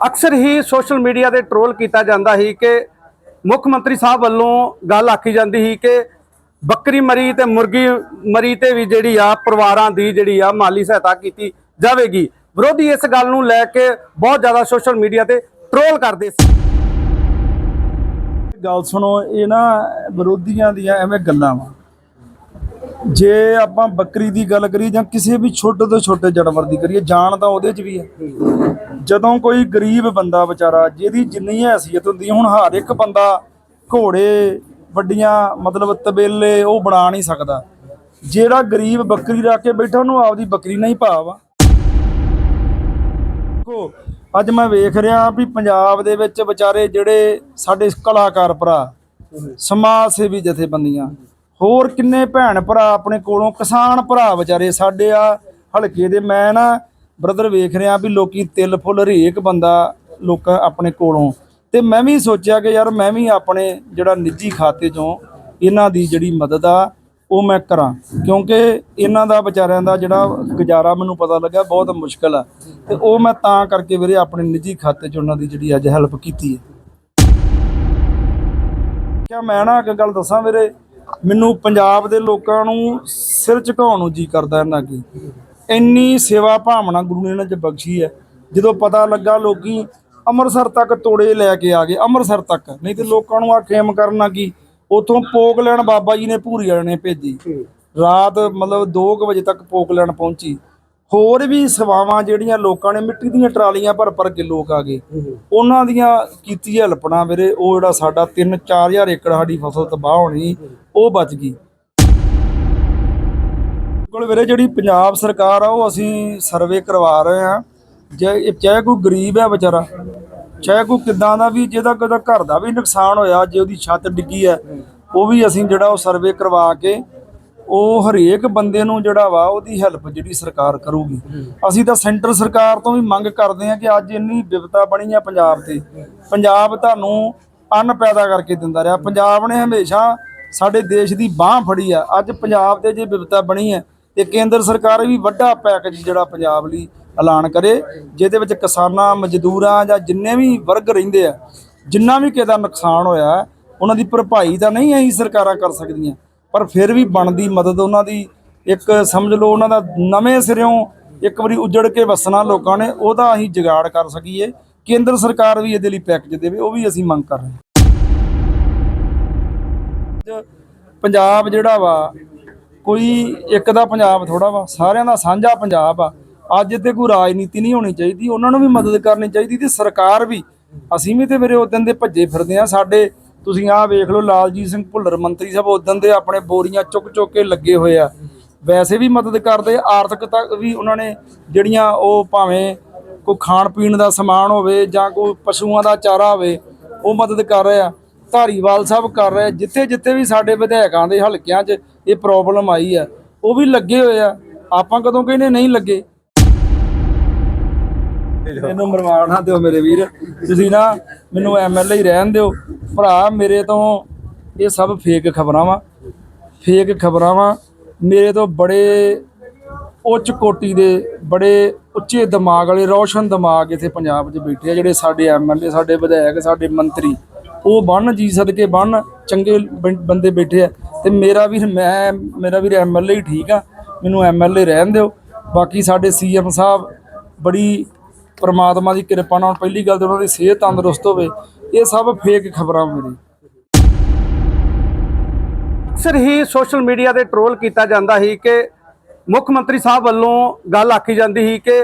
ਅਕਸਰ ਹੀ social media ਤੇ ਟਰੋਲ ਕੀਤਾ ਜਾਂਦਾ ਸੀ ਕਿ ਮੁੱਖ ਮੰਤਰੀ ਸਾਹਿਬ ਵੱਲੋਂ ਗੱਲ ਆਖੀ ਜਾਂਦੀ ਸੀ ਕਿ ਬੱਕਰੀ ਮਰੀ ਤੇ ਮੁਰਗੀ ਮਰੀ ਤੇ ਵੀ ਜਿਹੜੀ ਆ ਪਰਿਵਾਰਾਂ ਦੀ ਜਿਹੜੀ ਆ ਮਾਲੀ ਸਹਾਇਤਾ ਕੀਤੀ ਜਾਵੇਗੀ। ਵਿਰੋਧੀ ਇਸ ਗੱਲ ਨੂੰ ਲੈ ਕੇ ਬਹੁਤ ਜ਼ਿਆਦਾ ਸੋਸ਼ਲ ਮੀਡੀਆ ਤੇ ਟਰੋਲ ਕਰਦੇ ਸੀ। ਗੱਲ ਸੁਣੋ, ਇਹ ਨਾ ਵਿਰੋਧੀਆਂ ਦੀਆਂ ਐਵੇਂ ਗੱਲਾਂ ਵਾ। ਜੇ ਆਪਾਂ ਬੱਕਰੀ ਦੀ ਗੱਲ ਕਰੀਏ ਜਾਂ ਕਿਸੇ ਵੀ ਛੋਟੇ ਤੋਂ ਛੋਟੇ ਜਾਨਵਰ ਦੀ ਕਰੀਏ, ਜਾਨ ਤਾਂ ਉਹਦੇ 'ਚ ਵੀ ਹੈ। ਜਦੋਂ ਕੋਈ ਗਰੀਬ ਬੰਦਾ ਵਿਚਾਰਾ, ਜਿਹਦੀ ਜਿੰਨੀ ਹੈਸੀਅਤ ਹੁੰਦੀ ਹੁਣ ਹਰ ਇੱਕ ਬੰਦਾ ਘੋੜੇ, ਵੱਡੀਆਂ, ਮਤਲਬ ਤਬੇਲੇ, ਉਹ ਬਣਾ ਨਹੀਂ ਸਕਦਾ। ਜਿਹੜਾ ਗਰੀਬ ਬੱਕਰੀ ਰੱਖ ਕੇ ਬੈਠਾ, ਉਹਨੂੰ ਆਪਦੀ ਬੱਕਰੀ ਨਹੀਂ ਭਾਵ ਆ। ਦੇਖੋ, ਅੱਜ ਮੈਂ ਵੇਖ ਰਿਹਾ ਵੀ ਪੰਜਾਬ ਦੇ ਵਿੱਚ ਵਿਚਾਰੇ ਜਿਹੜੇ ਸਾਡੇ ਕਲਾਕਾਰ ਭਰਾ, ਸਮਾਜ ਸੇਵੀ ਜਥੇਬੰਦੀਆਂ ਹੋਰ ਕਿੰਨੇ ਭੈਣ ਭਰਾ ਆਪਣੇ ਕੋਲੋਂ, ਕਿਸਾਨ ਭਰਾ ਵਿਚਾਰੇ ਸਾਡੇ ਆ, ਹਲਕੇ ਦੇ ਮੈਂ ਨਾ ਬ੍ਰਦਰ ਵੇਖ ਰਿਹਾ ਵੀ ਲੋਕੀ ਤਿਲ ਫੁੱਲ ਹਰੇਕ ਬੰਦਾ ਲੋਕ ਆਪਣੇ ਕੋਲੋਂ। ਤੇ ਮੈਂ ਵੀ ਸੋਚਿਆ ਕਿ ਯਾਰ ਮੈਂ ਵੀ ਆਪਣੇ ਜਿਹੜਾ ਨਿੱਜੀ ਖਾਤੇ ਚੋਂ ਇਹਨਾਂ ਦੀ ਜਿਹੜੀ ਮਦਦ ਆ, ਉਹ ਮੈਂ ਕਰਾਂ। ਕਿਉਂਕਿ ਇਹਨਾਂ ਦਾ ਵਿਚਾਰਿਆਂ ਦਾ ਜਿਹੜਾ ਗੁਜ਼ਾਰਾ ਮੈਨੂੰ ਪਤਾ ਲੱਗਾ ਬਹੁਤ ਮੁਸ਼ਕਲ ਆ। ਤੇ ਉਹ ਮੈਂ ਤਾਂ ਕਰਕੇ ਵੀਰੇ ਆਪਣੇ ਨਿੱਜੀ ਖਾਤੇ 'ਚ ਉਹਨਾਂ ਦੀ ਜਿਹੜੀ ਅੱਜ ਹੈਲਪ ਕੀਤੀ ਹੈ। ਕਿਆ ਮੈਂ ਨਾ ਇੱਕ ਗੱਲ ਦੱਸਾਂ ਵੀਰੇ ਮੈਨੂੰ ਪੰਜਾਬ ਦੇ ਲੋਕਾਂ ਨੂੰ ਸਿਰ ਝੁਕਾਉਣ ਨੂੰ ਜੀ ਕਰਦਾ ਇਹਨਾਂ ਕੀ ਇੰਨੀ ਸੇਵਾ ਭਾਵਨਾ ਗੁਰੂ ਨੇ ਇਹਨਾਂ 'ਚ ਬਖਸ਼ੀ ਹੈ। ਜਦੋਂ ਪਤਾ ਲੱਗਾ ਲੋਕੀ ਅੰਮ੍ਰਿਤਸਰ ਤੱਕ ਤੋੜੇ ਲੈ ਕੇ ਆ ਗਏ ਅੰਮ੍ਰਿਤਸਰ ਤੱਕ। ਨਹੀਂ ਤੇ ਲੋਕਾਂ ਨੂੰ ਆ ਖੇਮ ਕਰਨਾ ਕੀ? ਉਥੋਂ ਪੋਕ ਲੈਣ ਬਾਬਾ ਜੀ ਨੇ ਭੂਰੀ ਵਾਲੇ ਨੇ ਭੇਜੀ। ਰਾਤ ਮਤਲਬ 2 ਵਜੇ ਤੱਕ ਪੋਕ ਲੈਣ ਪਹੁੰਚੀ। ਹੋਰ ਵੀ ਸੇਵਾਵਾਂ ਜਿਹੜੀਆਂ ਲੋਕਾਂ ਨੇ ਮਿੱਟੀ ਦੀਆਂ ਟਰਾਲੀਆਂ ਭਰ ਭਰ ਕੇ ਲੋਕ ਆ ਗਏ। ਉਹਨਾਂ ਦੀਆਂ ਕੀਤੀ ਹੈਲਪਣਾ ਵੀਰੇ ਉਹ ਜਿਹੜਾ ਸਾਡਾ 3-4000 ਏਕੜ ਸਾਡੀ ਫਸਲ ਤਬਾਹ ਹੋਣੀ ਉਹ ਬਚ ਗਈ। ਕੋਲ ਵੀਰੇ ਜਿਹੜੀ ਪੰਜਾਬ ਸਰਕਾਰ ਆ ਉਹ ਅਸੀਂ ਸਰਵੇ ਕਰਵਾ ਰਹੇ ਆ ਜੇ ਚਾਹੇ ਕੋਈ ਗਰੀਬ ਹੈ ਵਿਚਾਰਾ ਚਾਹੇ ਕੋਈ ਕਿਦਾਂ ਦਾ ਵੀ ਜਿਹਦਾ ਕਦਾ ਘਰ ਦਾ ਵੀ ਨੁਕਸਾਨ ਹੋਇਆ ਜੇ ਉਹਦੀ ਛੱਤ ਡਿੱਗੀ ਹੈ ਉਹ ਵੀ ਅਸੀਂ ਜਿਹੜਾ ਉਹ ਸਰਵੇ ਕਰਵਾ ਕੇ ਉਹ ਹਰੇਕ ਬੰਦੇ ਨੂੰ ਜਿਹੜਾ ਵਾ ਉਹਦੀ ਹੈਲਪ ਜਿਹੜੀ ਸਰਕਾਰ ਕਰੂਗੀ। ਅਸੀਂ ਤਾਂ ਸੈਂਟਰ ਸਰਕਾਰ ਤੋਂ ਵੀ ਮੰਗ ਕਰਦੇ ਹਾਂ ਕਿ ਅੱਜ ਇੰਨੀ ਵਿਪਤਾ ਬਣੀ ਆ ਪੰਜਾਬ ਤੇ। ਪੰਜਾਬ ਤੁਹਾਨੂੰ ਅੰਨ ਪੈਦਾ ਕਰਕੇ ਦਿੰਦਾ ਰਿਹਾ। ਪੰਜਾਬ ਨੇ ਹਮੇਸ਼ਾ ਸਾਡੇ ਦੇਸ਼ ਦੀ ਬਾਹ ਫੜੀ ਆ। ਅੱਜ ਪੰਜਾਬ ਤੇ ਜੇ ਵਿਪਤਾ ਬਣੀ ਹੈ ਤੇ ਕੇਂਦਰ ਸਰਕਾਰ ਵੀ ਵੱਡਾ ਪੈਕੇਜ ਜਿਹੜਾ ਪੰਜਾਬ ਲਈ ਐਲਾਨ ਕਰੇ ਜਿਹਦੇ ਵਿੱਚ ਕਿਸਾਨਾਂ ਮਜ਼ਦੂਰਾਂ ਜਾਂ ਜਿੰਨੇ ਵੀ ਵਰਗ ਰਹਿੰਦੇ ਆ ਜਿੰਨਾ ਵੀ ਕਿਸੇ ਦਾ ਨੁਕਸਾਨ ਹੋਇਆ ਉਹਨਾਂ ਦੀ ਭਰਪਾਈ ਤਾਂ ਨਹੀਂ ਅਸੀਂ ਸਰਕਾਰਾਂ ਕਰ ਸਕਦੀਆਂ। ਪਰ ਫਿਰ ਵੀ ਬਣਦੀ ਮਦਦ ਉਹਨਾਂ ਦੀ। ਇੱਕ ਸਮਝ ਲਓ ਉਹਨਾਂ ਦਾ ਨਵੇਂ ਸਿਰਿਓਂ ਇੱਕ ਵਾਰੀ ਉਜੜ ਕੇ ਵਸਣਾ ਲੋਕਾਂ ਨੇ, ਉਹਦਾ ਅਸੀਂ ਜਗਾੜ ਕਰ ਸਕੀਏ। ਕੇਂਦਰ ਸਰਕਾਰ ਵੀ ਇਹਦੇ ਲਈ ਪੈਕੇਜ ਦੇਵੇ, ਉਹ ਵੀ ਅਸੀਂ ਮੰਗ ਕਰ ਰਹੇ ਹਾਂ। ਪੰਜਾਬ ਜਿਹੜਾ ਵਾ, ਕੋਈ ਇੱਕ ਦਾ ਪੰਜਾਬ ਥੋੜਾ ਵਾ, ਸਾਰਿਆਂ ਦਾ ਸਾਂਝਾ ਪੰਜਾਬ ਆ। ਅੱਜ ਤੇ ਕੋਈ ਰਾਜਨੀਤੀ ਨਹੀਂ ਹੋਣੀ ਚਾਹੀਦੀ, ਉਹਨਾਂ ਨੂੰ ਵੀ ਮਦਦ ਕਰਨੀ ਚਾਹੀਦੀ ਤੇ ਸਰਕਾਰ ਵੀ। ਅਸੀਂ ਵੀ ਤੇ ਮੇਰੇ ਉਦੋਂ ਦੇ ਭੱਜੇ ਫਿਰਦੇ ਆ ਸਾਡੇ ਤੁਸੀਂ ਆਹ ਵੇਖ ਲਓ, ਲਾਲਜੀਤ ਸਿੰਘ ਭੁੱਲਰ ਮੰਤਰੀ ਸਾਹਿਬ ਉਦੋਂ ਦੇ ਆਪਣੇ ਬੋਰੀਆਂ ਚੁੱਕ ਚੁੱਕ ਕੇ ਲੱਗੇ ਹੋਏ ਆ। ਵੈਸੇ ਵੀ ਮਦਦ ਕਰਦੇ ਆਰਥਿਕਤਾ ਵੀ ਉਹਨਾਂ ਨੇ ਜਿਹੜੀਆਂ ਉਹ ਭਾਵੇਂ ਕੋਈ ਖਾਣ ਪੀਣ ਦਾ ਸਮਾਨ ਹੋਵੇ ਜਾਂ ਕੋਈ ਪਸ਼ੂਆਂ ਦਾ ਚਾਰਾ ਹੋਵੇ, ਉਹ ਮਦਦ ਕਰ ਰਹੇ ਆ। ਧਾਰੀਵਾਲ ਸਾਹਿਬ ਕਰ ਰਹੇ ਜਿੱਥੇ ਜਿੱਥੇ ਵੀ ਸਾਡੇ ਵਿਧਾਇਕਾਂ ਦੇ ਹਲਕਿਆਂ 'ਚ ਇਹ ਪ੍ਰੋਬਲਮ ਆਈ ਆ, ਉਹ ਵੀ ਲੱਗੇ ਹੋਏ ਆ। ਆਪਾਂ ਕਦੋਂ ਕਹਿੰਦੇ ਨਹੀਂ ਲੱਗੇ? ਮੈਨੂੰ ਮਰਵਾਣ ਨਾ ਦਿਓ ਮੇਰੇ ਵੀਰ। ਤੁਸੀਂ ਨਾ ਮੈਨੂੰ ਐਮਐਲਏ ਹੀ ਰਹਿਣ ਦਿਓ। ਭਰਾ, ਮੇਰੇ ਤੋਂ ਇਹ ਸਭ ਫੇਕ ਖਬਰਾਂ ਵਾ। ਫੇਕ ਖਬਰਾਂ ਵਾ। ਮੇਰੇ ਤੋਂ ਬੜੇ ਉੱਚ ਕੋਟੀ ਦੇ, ਬੜੇ ਉੱਚੇ ਦਿਮਾਗ ਵਾਲੇ, ਰੌਸ਼ਨ ਦਿਮਾਗ ਇੱਥੇ ਪੰਜਾਬ 'ਚ ਬੈਠੇ ਆ। ਜਿਹੜੇ ਸਾਡੇ ਐਮਐਲਏ ਸਾਡੇ ਵਿਧਾਇਕ, ਸਾਡੇ ਮੰਤਰੀ, ਉਹ ਬਣ ਜੀ ਸਦਕੇ ਬਣ ਚੰਗੇ ਬੰ- ਬੰਦੇ ਬੈਠੇ ਆ। ਤੇ ਮੇਰਾ ਵੀ, ਮੈਂ, ਮੇਰਾ ਵੀਰ ਐਮਐਲਏ ਹੀ ਠੀਕ ਆ। ਮੈਨੂੰ ਐਮਐਲਏ ਰਹਿਣ ਦਿਓ। ਬਾਕੀ ਸਾਡੇ ਸੀਐਮ ਸਾਹਿਬ ਬੜੀ ਪਰਮਾਤਮਾ ਦੀ ਕਿਰਪਾ ਨਾਲ ਪਹਿਲੀ ਗੱਲ ਤੇ ਉਹਨਾਂ ਦੀ ਸਿਹਤ ਤੰਦਰੁਸਤ ਹੋਵੇ ਇਹ ਸਭ ਫੇਕ ਖਬਰਾਂ ਮੇਰੇ ਅਕਸਰ ਹੀ ਸੋਸ਼ਲ ਮੀਡੀਆ ਤੇ ਟਰੋਲ ਕੀਤਾ ਜਾਂਦਾ ਸੀ ਕਿ ਮੁੱਖ ਮੰਤਰੀ ਸਾਹਿਬ ਵੱਲੋਂ ਗੱਲ ਆਖੀ ਜਾਂਦੀ ਸੀ ਕਿ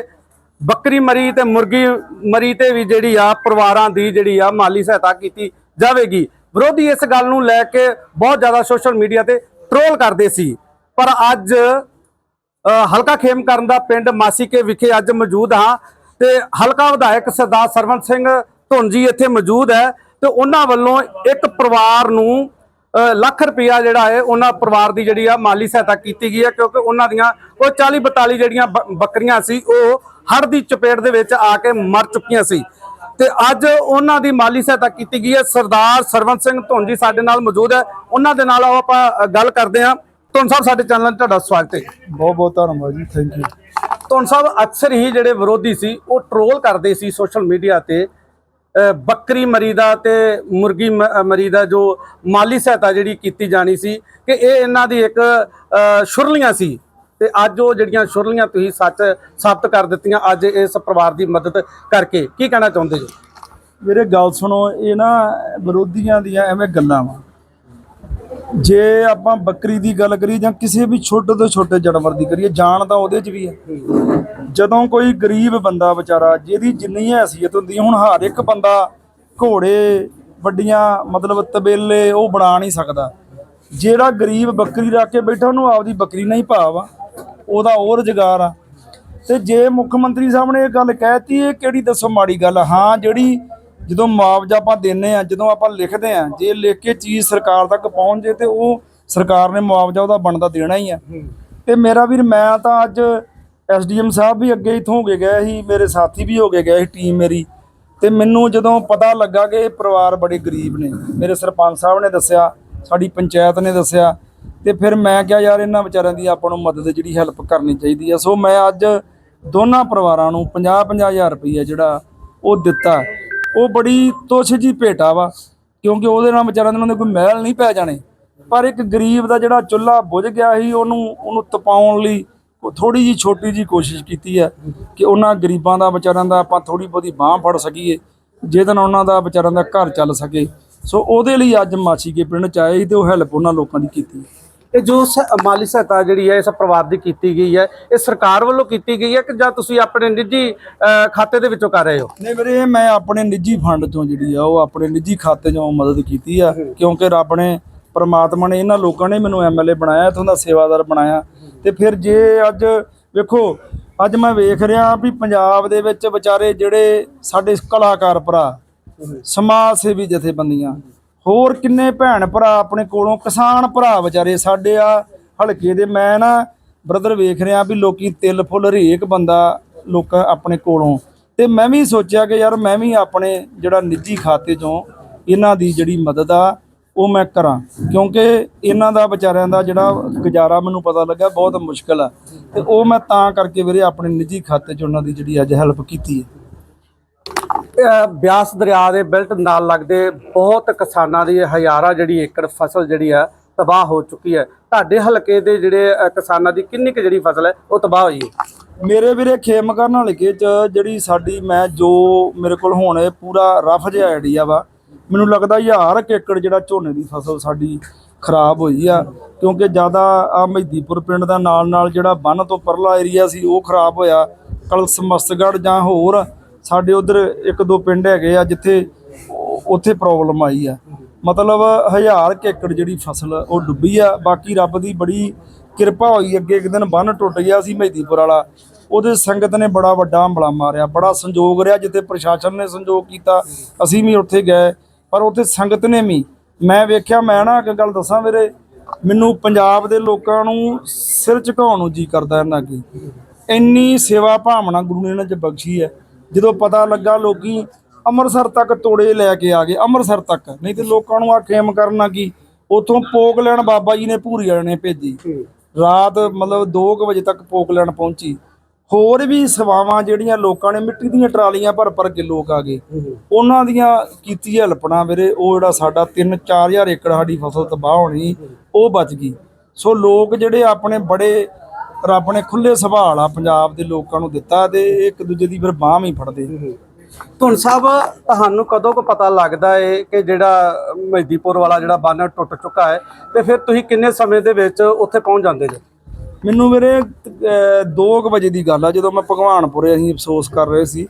ਬੱਕਰੀ ਮਰੀ ਤੇ ਮੁਰਗੀ ਮਰੀ ਤੇ ਵੀ ਜਿਹੜੀ ਆ ਪਰਿਵਾਰਾਂ ਦੀ ਜਿਹੜੀ ਆ ਮਾਲੀ ਸਹਾਇਤਾ ਕੀਤੀ ਜਾਵੇਗੀ। ਵਿਰੋਧੀ ਇਸ ਗੱਲ ਨੂੰ ਲੈ ਕੇ ਬਹੁਤ ਜ਼ਿਆਦਾ ਸੋਸ਼ਲ ਮੀਡੀਆ ਤੇ ਟਰੋਲ ਕਰਦੇ ਸੀ। ਪਰ ਅੱਜ ਅ, ਹਲਕਾ ਖੇਮ ਕਰਨ ਦਾ ਪਿੰਡ ਮਾਸੀਕੇ ਵਿਖੇ ਅੱਜ ਮੌਜੂਦ ਹਾਂ। ਤੇ ਹਲਕਾ ਵਿਧਾਇਕ ਸਰਦਾਰ ਸਰਵੰਤ ਸਿੰਘ ਧੁੰਨ ਜੀ ਇੱਥੇ ਮੌਜੂਦ ਹੈ ਤੇ ਉਹਨਾਂ ਵੱਲੋਂ ਇੱਕ ਪਰਿਵਾਰ ਨੂੰ ਲੱਖ ਰੁਪਇਆ ਜਿਹੜਾ ਹੈ, ਉਹਨਾਂ ਪਰਿਵਾਰ ਦੀ ਜਿਹੜੀ ਆ ਮਾਲੀ ਸਹਾਇਤਾ ਕੀਤੀ ਗਈ ਹੈ, ਕਿਉਂਕਿ ਉਹਨਾਂ ਦੀਆਂ ਉਹ 40 42 ਜਿਹੜੀਆਂ ਬ- ਬੱਕਰੀਆਂ ਸੀ, ਉਹ ਹੜ੍ਹ ਦੀ ਚਪੇਟ ਦੇ ਵਿੱਚ ਆ ਕੇ ਮਰ ਚੁੱਕੀਆਂ ਸੀ। ਤੇ ਅੱਜ ਉਹਨਾਂ ਦੀ ਮਾਲੀ ਸਹਾਇਤਾ ਕੀਤੀ ਗਈ ਹੈ। ਸਰਦਾਰ ਸਰਵੰਤ ਸਿੰਘ ਧੁੰਨ ਸਾਡੇ ਨਾਲ ਮੌਜੂਦ ਹੈ। ਉਹਨਾਂ ਦੇ ਨਾਲ ਆਓ ਆਪਾਂ ਗੱਲ ਕਰਦੇ ਹਾਂ। ਤੁਨ ਸਾਹਿਬ ਸਾਡੇ ਚੈਨਲ 'ਤੇ ਤੁਹਾਡਾ ਸਵਾਗਤ ਹੈ। ਬਹੁਤ ਬਹੁਤ ਧੰਨਵਾਦ ਜੀ ਥੈਂਕ ਯੂ ਤੁਨ ਸਾਹਿਬ ਅਕਸਰ ਹੀ ਜਿਹੜੇ ਵਿਰੋਧੀ ਸੀ ਉਹ ਟਰੋਲ ਕਰਦੇ ਸੀ ਸੋਸ਼ਲ ਮੀਡੀਆ ਤੇ। ਬੱਕਰੀ ਮਰੀ ਦਾ ਤੇ ਮੁਰਗੀ ਮਰੀ ਦਾ ਜੋ ਮਾਲੀ ਸਹਾਇਤਾ ਜਿਹੜੀ ਕੀਤੀ ਜਾਣੀ ਸੀ ਕਿ ਇਹ ਇਹਨਾਂ ਦੀ ਇੱਕ ਸ਼ੁਰਲੀਆਂ ਸੀ। ਤੇ ਅੱਜ ਉਹ ਜਿਹੜੀਆਂ ਸ਼ੁਰਲੀਆਂ ਤੁਸੀਂ ਸੱਚ ਸਾਬਤ ਕਰ ਦਿੱਤੀਆਂ ਅੱਜ ਇਸ ਪਰਿਵਾਰ ਦੀ ਮਦਦ ਕਰਕੇ ਕੀ ਕਹਿਣਾ ਚਾਹੁੰਦੇ ਜੀ? ਮੇਰੇ ਗੱਲ ਸੁਣੋ ਇਹ ਨਾ ਵਿਰੋਧੀਆਂ ਦੀਆਂ ਐਵੇਂ ਗੱਲਾਂ ਵਾ। ਜੇ ਆਪਾਂ ਬੱਕਰੀ ਦੀ ਗੱਲ ਕਰੀਏ ਜਾਂ ਕਿਸੇ ਵੀ ਛੋਟੇ ਤੋਂ ਛੋਟੇ ਜਾਨਵਰ ਦੀ ਕਰੀਏ, ਜਾਨ ਤਾਂ ਉਹਦੇ 'ਚ ਵੀ ਹੈ। ਜਦੋਂ ਕੋਈ ਗਰੀਬ ਬੰਦਾ ਵਿਚਾਰਾ, ਜਿਹਦੀ ਜਿੰਨੀ ਹੈਸੀਅਤ ਹੁੰਦੀ ਹੁਣ ਹਰ ਇੱਕ ਬੰਦਾ ਘੋੜੇ, ਵੱਡੀਆਂ, ਮਤਲਬ ਤਬੇਲੇ ਉਹ ਬਣਾ ਨਹੀਂ ਸਕਦਾ। ਜਿਹੜਾ ਗਰੀਬ ਬੱਕਰੀ ਰੱਖ ਕੇ ਬੈਠਾ, ਉਹਨੂੰ ਆਪਦੀ ਬੱਕਰੀ ਨਹੀਂ ਭਾਵ ਆ। ਉਹਦਾ ਉਹ ਰੁਜ਼ਗਾਰ ਆ। ਤੇ ਜੇ ਮੁੱਖ ਮੰਤਰੀ ਸਾਹਿਬ ਨੇ ਇਹ ਗੱਲ ਕਹਿਤੀ ਇਹ ਕਿਹੜੀ ਦੱਸੋ ਮਾੜੀ ਗੱਲ ਹਾਂ, ਜਿਹੜੀ ਜਦੋਂ ਮੁਆਵਜ਼ਾ ਆਪਾਂ ਦਿੰਨੇ ਆ ਜਦੋਂ ਆਪਾਂ ਲਿਖਦੇ ਆ ਜੇ ਲਿਖ ਕੇ ਚੀਜ਼ ਸਰਕਾਰ ਤੱਕ ਪਹੁੰਚ ਜੇ ਤੇ ਉਹ ਸਰਕਾਰ ਨੇ ਮੁਆਵਜ਼ਾ ਉਹਦਾ ਬਣਦਾ ਦੇਣਾ ਹੀ ਆ। ਤੇ ਮੇਰਾ ਵੀਰ ਮੈਂ ਤਾਂ ਅੱਜ ਐਸਡੀਐਮ ਸਾਹਿਬ ਵੀ ਅੱਗੇ ਇਥੋਂ ਹੋ ਕੇ ਗਏ ਸੀ ਮੇਰੇ ਸਾਥੀ ਵੀ ਹੋ ਕੇ ਗਏ ਸੀ ਟੀਮ ਮੇਰੀ। ਤੇ ਮੈਨੂੰ ਜਦੋਂ ਪਤਾ ਲੱਗਾ ਕਿ ਇਹ ਪਰਿਵਾਰ ਬੜੇ ਗਰੀਬ ਨੇ ਮੇਰੇ ਸਰਪੰਚ ਸਾਹਿਬ ਨੇ ਦੱਸਿਆ ਸਾਡੀ ਪੰਚਾਇਤ ਨੇ ਦੱਸਿਆ ਤੇ ਫਿਰ ਮੈਂ ਕਿਹਾ ਯਾਰ ਇਹਨਾਂ ਵਿਚਾਰਿਆਂ ਦੀ ਆਪਾਂ ਨੂੰ ਮਦਦ ਜਿਹੜੀ ਹੈਲਪ ਕਰਨੀ ਚਾਹੀਦੀ ਆ। ਸੋ ਮੈਂ ਅੱਜ ਦੋਨਾਂ ਪਰਿਵਾਰਾਂ ਨੂੰ 50 ਹਜ਼ਾਰ ਰੁਪਈਆ ਜਿਹੜਾ ਉਹ ਦਿੱਤਾ। ਉਹ ਬੜੀ ਤੁੱਛ ਜੀ ਭੇਟਾ ਵਾ, ਕਿਉਂਕਿ ਉਹਦੇ ਨਾਲ ਵਿਚਾਰਿਆਂ ਦੇ ਉਹਨਾਂ ਦੇ ਕੋਈ ਮਹਿਲ ਨਹੀਂ ਪੈ ਜਾਣੇ। ਪਰ ਇੱਕ ਗਰੀਬ ਦਾ ਜਿਹੜਾ ਚੁੱਲ੍ਹਾ ਬੁਝ ਗਿਆ ਸੀ, ਉਹਨੂੰ ਉਹਨੂੰ ਤਪਾਉਣ ਲਈ ਥੋੜੀ ਜੀ ਛੋਟੀ ਜੀ ਕੋਸ਼ਿਸ਼ ਕੀਤੀ ਹੈ ਕਿ ਉਹਨਾਂ ਗਰੀਬਾਂ ਦਾ, ਵਿਚਾਰਿਆਂ ਦਾ ਆਪਾਂ ਥੋੜੀ ਬਹੁਤੀ ਬਾਹ ਫੜ ਸਕੀਏ, ਜਿਹਦੇ ਨਾਲ ਉਹਨਾਂ ਦਾ, ਵਿਚਾਰਿਆਂ ਦਾ ਘਰ ਚੱਲ ਸਕੇ। ਸੋ ਉਹਦੇ ਲਈ ਅੱਜ ਮਾਛੀ ਕੇ ਪਿੰਡ ਚ ਆਏ ਸੀ ਤੇ ਉਹ ਹੈਲਪ ਉਹਨਾਂ ਲੋਕਾਂ ਦੀ ਕੀਤੀ ਇਹ ਜੋ ਸ- ਮਾਲੀ ਸਹਾਇਤਾ ਜਿਹੜੀ ਹੈ ਇਸ ਪਰਿਵਾਰ ਦੀ ਕੀਤੀ ਗਈ ਹੈ, ਇਹ ਸਰਕਾਰ ਵੱਲੋਂ ਕੀਤੀ ਗਈ ਹੈ ਕਿ ਜਾਂ ਤੁਸੀਂ ਆਪਣੇ ਨਿੱਜੀ ਖਾਤੇ ਦੇ ਵਿੱਚੋਂ ਕਰ ਰਹੇ ਹੋ? ਨਹੀਂ ਵੀਰੇ, ਮੈਂ ਆਪਣੇ ਨਿੱਜੀ ਫੰਡ ਚੋਂ ਜਿਹੜੀ ਆ, ਉਹ ਆਪਣੇ ਨਿੱਜੀ ਖਾਤੇ ਚੋਂ ਮਦਦ ਕੀਤੀ ਆ, ਕਿਉਂਕਿ ਰੱਬ ਨੇ, ਪਰਮਾਤਮਾ ਨੇ ਇਹਨਾਂ ਲੋਕਾਂ ਨੇ ਮੈਨੂੰ ਐਮਐਲਏ ਬਣਾਇਆ, ਇਥੋਂ ਦਾ ਸੇਵਾਦਾਰ ਬਣਾਇਆ। ਤੇ ਫਿਰ ਜੇ ਅੱਜ ਵੇਖੋ, ਅੱਜ ਮੈਂ ਵੇਖ ਰਿਹਾ ਵੀ ਪੰਜਾਬ ਦੇ ਵਿੱਚ ਵਿਚਾਰੇ ਜਿਹੜੇ ਸਾਡੇ ਕਲਾਕਾਰ ਭਰਾ, ਸਮਾਜ ਸੇਵੀ ਜਥੇਬੰਦੀਆਂ ਹੋਰ ਕਿੰਨੇ ਭੈਣ ਭਰਾ ਆਪਣੇ ਕੋਲੋਂ, ਕਿਸਾਨ ਭਰਾ ਵਿਚਾਰੇ ਸਾਡੇ ਆ, ਹਲਕੇ ਦੇ। ਮੈਂ ਨਾ ਬ੍ਰਦਰ ਵੇਖ ਰਿਹਾ ਵੀ ਲੋਕੀ ਤਿਲ ਫੁੱਲ ਹਰੇਕ ਬੰਦਾ ਲੋਕ ਆਪਣੇ ਕੋਲੋਂ। ਤੇ ਮੈਂ ਵੀ ਸੋਚਿਆ ਕਿ ਯਾਰ ਮੈਂ ਵੀ ਆਪਣੇ ਜਿਹੜਾ ਨਿੱਜੀ ਖਾਤੇ ਚੋਂ ਇਹਨਾਂ ਦੀ ਜਿਹੜੀ ਮਦਦ ਆ, ਉਹ ਮੈਂ ਕਰਾਂ। ਕਿਉਂਕਿ ਇਹਨਾਂ ਦਾ ਵਿਚਾਰਿਆਂ ਦਾ ਜਿਹੜਾ ਗੁਜ਼ਾਰਾ ਮੈਨੂੰ ਪਤਾ ਲੱਗਾ ਬਹੁਤ ਮੁਸ਼ਕਲ ਆ। ਤੇ ਉਹ ਮੈਂ ਤਾਂ ਕਰਕੇ ਵੀਰੇ ਆਪਣੇ ਨਿੱਜੀ ਖਾਤੇ 'ਚ ਉਹਨਾਂ ਦੀ ਜਿਹੜੀ ਅੱਜ ਹੈਲਪ ਕੀਤੀ ਹੈ। ਬਿਆਸ ਦਰਿਆ ਦੇ ਬਿਲਟ ਨਾਲ ਲੱਗਦੇ ਬਹੁਤ ਕਿਸਾਨਾਂ ਦੀ ਹਜ਼ਾਰਾਂ ਜਿਹੜੀ ਏਕੜ ਫਸਲ ਜਿਹੜੀ ਆ ਤਬਾਹ ਹੋ ਚੁੱਕੀ ਹੈ। ਤੁਹਾਡੇ ਹਲਕੇ ਦੇ ਜਿਹੜੇ ਕਿਸਾਨਾਂ ਦੀ ਕਿੰਨੀ ਕੁ ਜਿਹੜੀ ਫਸਲ ਹੈ, ਉਹ ਤਬਾਹ ਹੋਈ ਹੈ? ਮੇਰੇ ਵੀਰੇ ਖੇਮਕਰਨ ਹਲਕੇ 'ਚ ਜਿਹੜੀ ਸਾਡੀ, ਮੈਂ ਜੋ ਮੇਰੇ ਕੋਲ ਹੁਣ ਇਹ ਪੂਰਾ ਰਫ ਜਿਹਾ ਆਈਡੀਆ ਵਾ, ਮੈਨੂੰ ਲੱਗਦਾ ਹਜ਼ਾਰ ਕੁ ਏਕੜ ਜਿਹੜਾ ਝੋਨੇ ਦੀ ਫਸਲ ਸਾਡੀ ਖਰਾਬ ਹੋਈ ਆ, ਕਿਉਂਕਿ ਜ਼ਿਆਦਾ ਆ ਮਹਿਦੀਪੁਰ ਪਿੰਡ ਦਾ ਨਾਲ ਨਾਲ ਜਿਹੜਾ ਬੰਨ ਤੋਂ ਪਰਲਾ ਏਰੀਆ ਸੀ, ਉਹ ਖਰਾਬ ਹੋਇਆ। ਕਲਸ ਮਸਤਗੜ ਜਾਂ ਹੋਰ ਸਾਡੇ ਉਧਰ ਇੱਕ ਦੋ ਪਿੰਡ ਹੈਗੇ ਆ ਜਿੱਥੇ ਉੱਥੇ ਪ੍ਰੋਬਲਮ ਆਈ ਆ। ਮਤਲਬ ਹਜ਼ਾਰ ਕੁ ਏਕੜ ਜਿਹੜੀ ਫਸਲ ਉਹ ਡੁੱਬੀ ਆ। ਬਾਕੀ ਰੱਬ ਦੀ ਬੜੀ ਕਿਰਪਾ ਹੋਈ, ਅੱਗੇ ਇੱਕ ਦਿਨ ਬੰਨ ਟੁੱਟ ਗਿਆ ਸੀ ਮਹਿਦੀਪੁਰ ਵਾਲਾ। ਉਹਦੇ ਸੰਗਤ ਨੇ ਬੜਾ ਵੱਡਾ ਹਮਲਾ ਮਾਰਿਆ। ਬੜਾ ਸੰਯੋਗ ਰਿਹਾ ਜਿੱਥੇ ਪ੍ਰਸ਼ਾਸਨ ਨੇ ਸੰਯੋਗ ਕੀਤਾ। ਅਸੀਂ ਵੀ ਉੱਥੇ ਗਏ, ਪਰ ਉੱਥੇ ਸੰਗਤ ਨੇ ਵੀ ਮੈਂ ਵੇਖਿਆ, ਮੈਂ ਨਾ ਇੱਕ ਗੱਲ ਦੱਸਾਂ ਵੀਰੇ, ਮੈਨੂੰ ਪੰਜਾਬ ਦੇ ਲੋਕਾਂ ਨੂੰ ਸਿਰ ਝੁਕਾਉਣ ਨੂੰ ਜੀ ਕਰਦਾ ਇਹਨਾਂ ਅੱਗੇ। ਇੰਨੀ ਸੇਵਾ ਭਾਵਨਾ ਗੁਰੂ ਨੇ ਇਹਨਾਂ 'ਚ ਬਖਸ਼ੀ ਹੈ। ਜਦੋਂ ਪਤਾ ਲੱਗਾ ਲੋਕੀ ਅੰਮ੍ਰਿਤਸਰ ਤੱਕ ਤੋੜੇ ਲੈ ਕੇ ਆ ਗਏ, ਅੰਮ੍ਰਿਤਸਰ ਤੱਕ। ਨਹੀਂ ਤੇ ਲੋਕਾਂ ਨੂੰ ਆ ਖੇਮ ਕਰਨਾ ਕੀ? ਉਥੋਂ ਪੋਕ ਲੈਣ ਬਾਬਾ ਜੀ ਨੇ ਭੂਰੀ ਵਾਲੇ ਨੇ ਭੇਜੀ। ਰਾਤ ਮਤਲਬ 2 ਵਜੇ ਤੱਕ ਪੋਕ ਲੈਣ ਪਹੁੰਚੀ। ਹੋਰ ਵੀ ਸੇਵਾਵਾਂ ਜਿਹੜੀਆਂ ਲੋਕਾਂ ਨੇ, ਮਿੱਟੀ ਦੀਆਂ ਟਰਾਲੀਆਂ ਭਰ ਭਰ ਕੇ ਲੋਕ ਆ ਗਏ। ਉਹਨਾਂ ਦੀਆਂ ਕੀਤੀ ਹਲਪਣਾ ਵੀਰੇ, ਉਹ ਜਿਹੜਾ ਸਾਡਾ 3-4000 ਏਕੜ ਸਾਡੀ ਫਸਲ ਤਬਾਹ ਹੋਣੀ, ਉਹ ਬਚ ਗਈ। ਸੋ ਲੋਕ ਜਿਹੜੇ ਆਪਣੇ ਬੜੇ ਰੱਬ ਨੇ ਖੁੱਲੇ ਸੁਭਾਅ ਆ ਪੰਜਾਬ ਦੇ ਲੋਕਾਂ ਨੂੰ ਦਿੱਤਾ ਤੇ ਇੱਕ ਦੂਜੇ ਦੀ ਫਿਰ ਬਾਹ ਵੀ ਫੜਦੇ। ਧੁਨ ਸਾਹਿਬ ਤੁਹਾਨੂੰ ਕਦੋਂ ਕੋ ਪਤਾ ਲੱਗਦਾ ਹੈ ਕਿ ਜਿਹੜਾ ਮਹਿਦੀਪੁਰ ਵਾਲਾ ਜਿਹੜਾ ਬੰਨ ਟੁੱਟ ਚੁੱਕਾ ਹੈ ਤੇ ਫਿਰ ਤੁਸੀਂ ਕਿੰਨੇ ਸਮੇਂ ਦੇ ਵਿੱਚ ਉੱਥੇ ਪਹੁੰਚ ਜਾਂਦੇ ਜੀ? ਮੈਨੂੰ ਵੀਰੇ 2 ਵਜੇ ਦੀ ਗੱਲ ਆ ਜਦੋਂ ਮੈਂ ਭਗਵਾਨਪੁਰੇ ਅਸੀਂ ਅਫਸੋਸ ਕਰ ਰਹੇ ਸੀ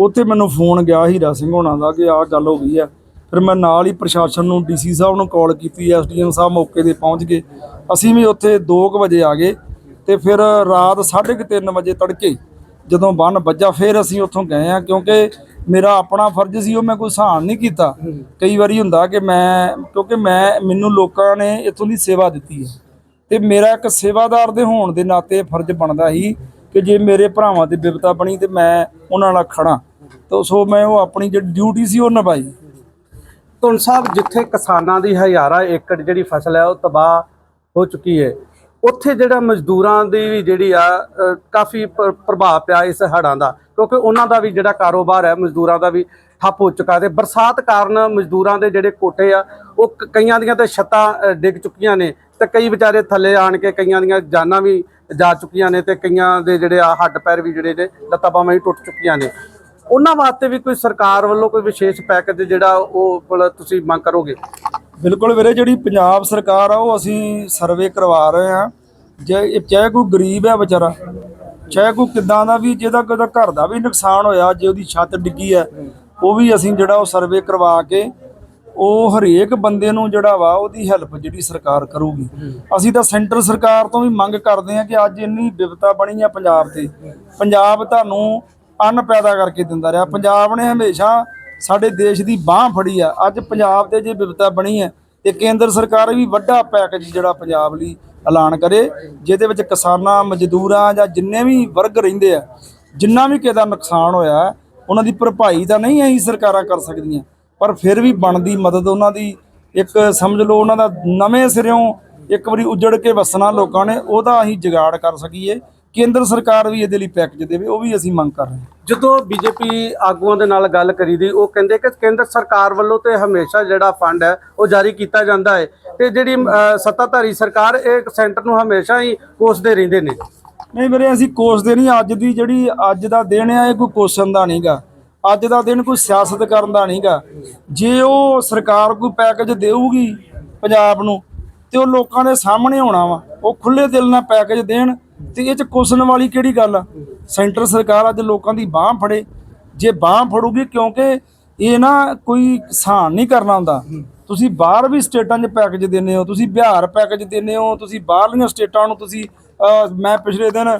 ਉੱਥੇ ਮੈਨੂੰ ਫੋਨ ਗਿਆ ਹੀਰਾ ਸਿੰਘ ਹੋਣਾ ਦਾ ਕਿ ਆਹ ਗੱਲ ਹੋ ਗਈ ਆ। ਫਿਰ ਮੈਂ ਨਾਲ ਹੀ ਪ੍ਰਸ਼ਾਸਨ ਨੂੰ ਡੀਸੀ ਸਾਹਿਬ ਨੂੰ ਕਾਲ ਕੀਤੀ ਐਸਡੀਐਮ ਸਾਹਿਬ ਮੌਕੇ ਤੇ ਪਹੁੰਚ ਗਏ। ਅਸੀਂ ਵੀ ਉੱਥੇ 2 ਵਜੇ ਆ ਗਏ। ਤੇ ਫਿਰ ਰਾਤ 3:30 ਵਜੇ ਤੜਕੇ ਜਦੋਂ ਬੰਨ ਵੱਜਾ, ਫਿਰ ਅਸੀਂ ਉੱਥੋਂ ਗਏ ਆ ਕਿਉਂਕਿ ਮੇਰਾ ਆਪਣਾ ਫਰਜ਼ ਸੀ, ਉਹ ਮੈਂ ਕੋਈ ਸਹਾਨ ਨਹੀਂ ਕੀਤਾ। ਕਈ ਵਾਰੀ ਹੁੰਦਾ ਕਿ ਮੈਂ, ਕਿਉਂਕਿ ਮੈਂ, ਮੈਨੂੰ ਲੋਕਾਂ ਨੇ ਇੱਥੋਂ ਦੀ ਸੇਵਾ ਦਿੱਤੀ ਹੈ। ਤੇ ਮੇਰਾ ਇੱਕ ਸੇਵਾਦਾਰ ਦੇ ਹੋਣ ਦੇ ਨਾਤੇ ਫਰਜ਼ ਬਣਦਾ ਸੀ ਕਿ ਜੇ ਮੇਰੇ ਭਰਾਵਾਂ ਤੇ ਬਿਪਤਾ ਬਣੀ ਤੇ ਮੈਂ ਉਹਨਾਂ ਨਾਲ ਖੜਾ ਤਾਂ ਸੋ ਮੈਂ ਉਹ ਆਪਣੀ ਜਿਹੜੀ ਡਿਊਟੀ ਸੀ, ਉਹ ਨਿਭਾਈ। ਧੁਨ ਸਾਹਿਬ, ਜਿੱਥੇ ਕਿਸਾਨਾਂ ਦੀ ਹਜ਼ਾਰਾਂ ਏਕੜ ਜਿਹੜੀ ਫਸਲ ਹੈ, ਉਹ ਤਬਾਹ ਹੋ ਚੁੱਕੀ ਹੈ। ਉੱਥੇ ਜਿਹੜਾ ਮਜ਼ਦੂਰਾਂ ਦੀ ਵੀ ਜਿਹੜੀ ਆ ਕਾਫੀ ਪ- ਪ੍ਰਭਾਵ ਪਿਆ ਇਸ ਹੜ੍ਹਾਂ ਦਾ। ਕਿਉਂਕਿ ਉਹਨਾਂ ਦਾ ਵੀ ਜਿਹੜਾ ਕਾਰੋਬਾਰ ਹੈ, ਮਜ਼ਦੂਰਾਂ ਦਾ ਵੀ ਠੱਪ ਹੋ ਚੁੱਕਾ ਤੇ ਬਰਸਾਤ ਕਾਰਨ ਮਜ਼ਦੂਰਾਂ ਦੇ ਜਿਹੜੇ ਕੋਠੇ ਆ, ਉਹ ਕ- ਕਈਆਂ ਦੀਆਂ ਤੇ ਛੱਤਾਂ ਡਿੱਗ ਚੁੱਕੀਆਂ ਨੇ ਤੇ ਕਈ ਵਿਚਾਰੇ ਥੱਲੇ ਆਣ ਕੇ ਕਈਆਂ ਦੀਆਂ ਜਾਨਾਂ ਵੀ ਜਾ ਚੁੱਕੀਆਂ ਨੇ ਤੇ ਕਈਆਂ ਦੇ ਜਿਹੜੇ ਆ ਹੱਡ ਪੈਰ ਵੀ ਜਿਹੜੇ ਨੇ, ਲੱਤਾਂ ਬਾਹਾਂ ਵੀ ਟੁੱਟ ਚੁੱਕੀਆਂ ਨੇ। ਉਹਨਾਂ ਵਾਸਤੇ ਵੀ ਕੋਈ ਸਰਕਾਰ ਵੱਲੋਂ ਕੋਈ ਵਿਸ਼ੇਸ਼ ਪੈਕੇਜ ਜਿਹੜਾ ਉਹ ਤੁਸੀਂ ਮੰਗ ਕਰੋਗੇ? ਬਿਲਕੁਲ ਵੀਰੇ, ਜਿਹੜੀ ਪੰਜਾਬ ਸਰਕਾਰ ਆ, ਉਹ ਅਸੀਂ ਸਰਵੇ ਕਰਵਾ ਰਹੇ ਆ ਜੇ ਚਾਹੇ ਕੋਈ ਗਰੀਬ ਹੈ ਵਿਚਾਰਾ, ਚਾਹੇ ਕੋਈ ਕਿੱਦਾਂ ਦਾ ਵੀ, ਜਿਹਦਾ ਕੋਈ ਘਰ ਦਾ ਵੀ ਨੁਕਸਾਨ ਹੋਇਆ, ਜੇ ਉਹਦੀ ਛੱਤ ਡਿੱਗੀ ਹੈ, ਉਹ ਵੀ ਅਸੀਂ ਜਿਹੜਾ ਉਹ ਸਰਵੇ ਕਰਵਾ ਕੇ, ਉਹ ਹਰੇਕ ਬੰਦੇ ਨੂੰ ਜਿਹੜਾ ਵਾ, ਉਹਦੀ ਹੈਲਪ ਜਿਹੜੀ ਸਰਕਾਰ ਕਰੂਗੀ। ਅਸੀਂ ਤਾਂ ਸੈਂਟਰ ਸਰਕਾਰ ਤੋਂ ਵੀ ਮੰਗ ਕਰਦੇ ਹਾਂ ਕਿ ਅੱਜ ਇੰਨੀ ਵਿਵਤਾ ਬਣੀ ਆ ਪੰਜਾਬ ਤੇ। ਪੰਜਾਬ ਤੁਹਾਨੂੰ ਅੰਨ ਪੈਦਾ ਕਰਕੇ ਦਿੰਦਾ ਰਿਹਾ। ਪੰਜਾਬ ਨੇ ਹਮੇਸ਼ਾ ਸਾਡੇ ਦੇਸ਼ ਦੀ ਬਾਹ ਫੜੀ ਆ। ਅੱਜ ਪੰਜਾਬ ਤੇ ਜੇ ਵਿਪਤਾ ਬਣੀ ਹੈ ਤੇ ਕੇਂਦਰ ਸਰਕਾਰ ਵੀ ਵੱਡਾ ਪੈਕੇਜ ਜਿਹੜਾ ਪੰਜਾਬ ਲਈ ਐਲਾਨ ਕਰੇ, ਜਿਹਦੇ ਵਿੱਚ ਕਿਸਾਨਾਂ, ਮਜ਼ਦੂਰਾਂ ਜਾਂ ਜਿੰਨੇ ਵੀ ਵਰਗ ਰਹਿੰਦੇ ਆ, ਜਿੰਨਾ ਵੀ ਕਿਸੇ ਦਾ ਨੁਕਸਾਨ ਹੋਇਆ, ਉਹਨਾਂ ਦੀ ਭਰਪਾਈ ਤਾਂ ਨਹੀਂ ਅਸੀਂ ਸਰਕਾਰਾਂ ਕਰ ਸਕਦੀਆਂ, ਪਰ ਫਿਰ ਵੀ ਬਣਦੀ ਮਦਦ ਉਹਨਾਂ ਦੀ। ਇੱਕ ਸਮਝ ਲਓ ਉਹਨਾਂ ਦਾ ਨਵੇਂ ਸਿਰਿਓਂ ਇੱਕ ਵਾਰੀ ਉਜੜ ਕੇ ਵਸਣਾ ਲੋਕਾਂ ਨੇ, ਉਹਦਾ ਅਸੀਂ ਜਗਾੜ ਕਰ ਸਕੀਏ। ਕੇਂਦਰ ਸਰਕਾਰ ਵੀ ਇਹਦੇ ਲਈ ਪੈਕੇਜ ਦੇਵੇ ਉਹ ਵੀ ਅਸੀਂ ਮੰਗ ਕਰ ਰਹੇ ਹਾਂ। ਜਦੋਂ ਬੀਜੇਪੀ ਆਗੂਆਂ ਦੇ ਨਾਲ ਗੱਲ ਕਰੀਦੀ ਉਹ ਕਹਿੰਦੇ ਕਿ ਕੇਂਦਰ ਸਰਕਾਰ ਵੱਲੋਂ ਤੇ ਹਮੇਸ਼ਾ ਜਿਹੜਾ ਫੰਡ ਹੈ ਉਹ ਜਾਰੀ ਕੀਤਾ ਜਾਂਦਾ ਹੈ। ਤੇ ਜਿਹੜੀ ਸੱਤਾਧਾਰੀ ਸਰਕਾਰ ਇਹ ਸੈਂਟਰ ਨੂੰ ਹਮੇਸ਼ਾ ਹੀ ਕੋਸਦੇ ਰਹਿੰਦੇ ਨੇ। ਨਹੀਂ ਵੀਰੇ ਅਸੀਂ ਕੋਸਦੇ ਨਹੀਂ। ਅੱਜ ਦੀ ਜਿਹੜੀ ਅੱਜ ਦਾ ਦਿਨ ਆ ਇਹ ਕੋਈ ਕੋਸਣ ਦਾ ਨਹੀਂਗਾ ਅੱਜ ਦਾ ਦਿਨ ਕੋਈ ਸਿਆਸਤ ਕਰਨ ਦਾ ਨਹੀਂਗਾ ਜੇ ਉਹ ਸਰਕਾਰ ਕੋਈ ਪੈਕੇਜ ਦੇਊਗੀ ਪੰਜਾਬ ਨੂੰ ਤੇ ਉਹ ਲੋਕਾਂ ਦੇ ਸਾਹਮਣੇ ਆਉਣਾ ਵਾ। ਉਹ ਖੁੱਲੇ ਦਿਲ ਨਾਲ ਪੈਕੇਜ ਦੇਣ ਤੇ ਇਹ ਚ ਕੋਸਣ ਵਾਲੀ ਕਿਹੜੀ ਗੱਲ ਆ? ਸੈਂਟਰ ਸਰਕਾਰ ਅੱਜ ਲੋਕਾਂ ਦੀ ਬਾਹ ਫੜੇ। ਜੇ ਬਾਹ ਫੜੂਗੀ ਕਿਉਂਕਿ ਇਹ ਨਾ ਕੋਈ ਸਹਾਨ ਨਹੀਂ ਕਰਨਾ ਹੁੰਦਾ। ਤੁਸੀਂ ਬਾਹਰ ਵੀ ਸਟੇਟਾਂ 'ਚ ਪੈਕੇਜ ਦਿੰਦੇ ਹੋ, ਤੁਸੀਂ ਬਿਹਾਰ ਪੈਕੇਜ ਦਿੰਦੇ ਹੋ, ਤੁਸੀਂ ਬਾਹਰਲੀਆਂ ਸਟੇਟਾਂ ਨੂੰ ਤੁਸੀਂ ਮੈਂ ਪਿਛਲੇ ਦਿਨ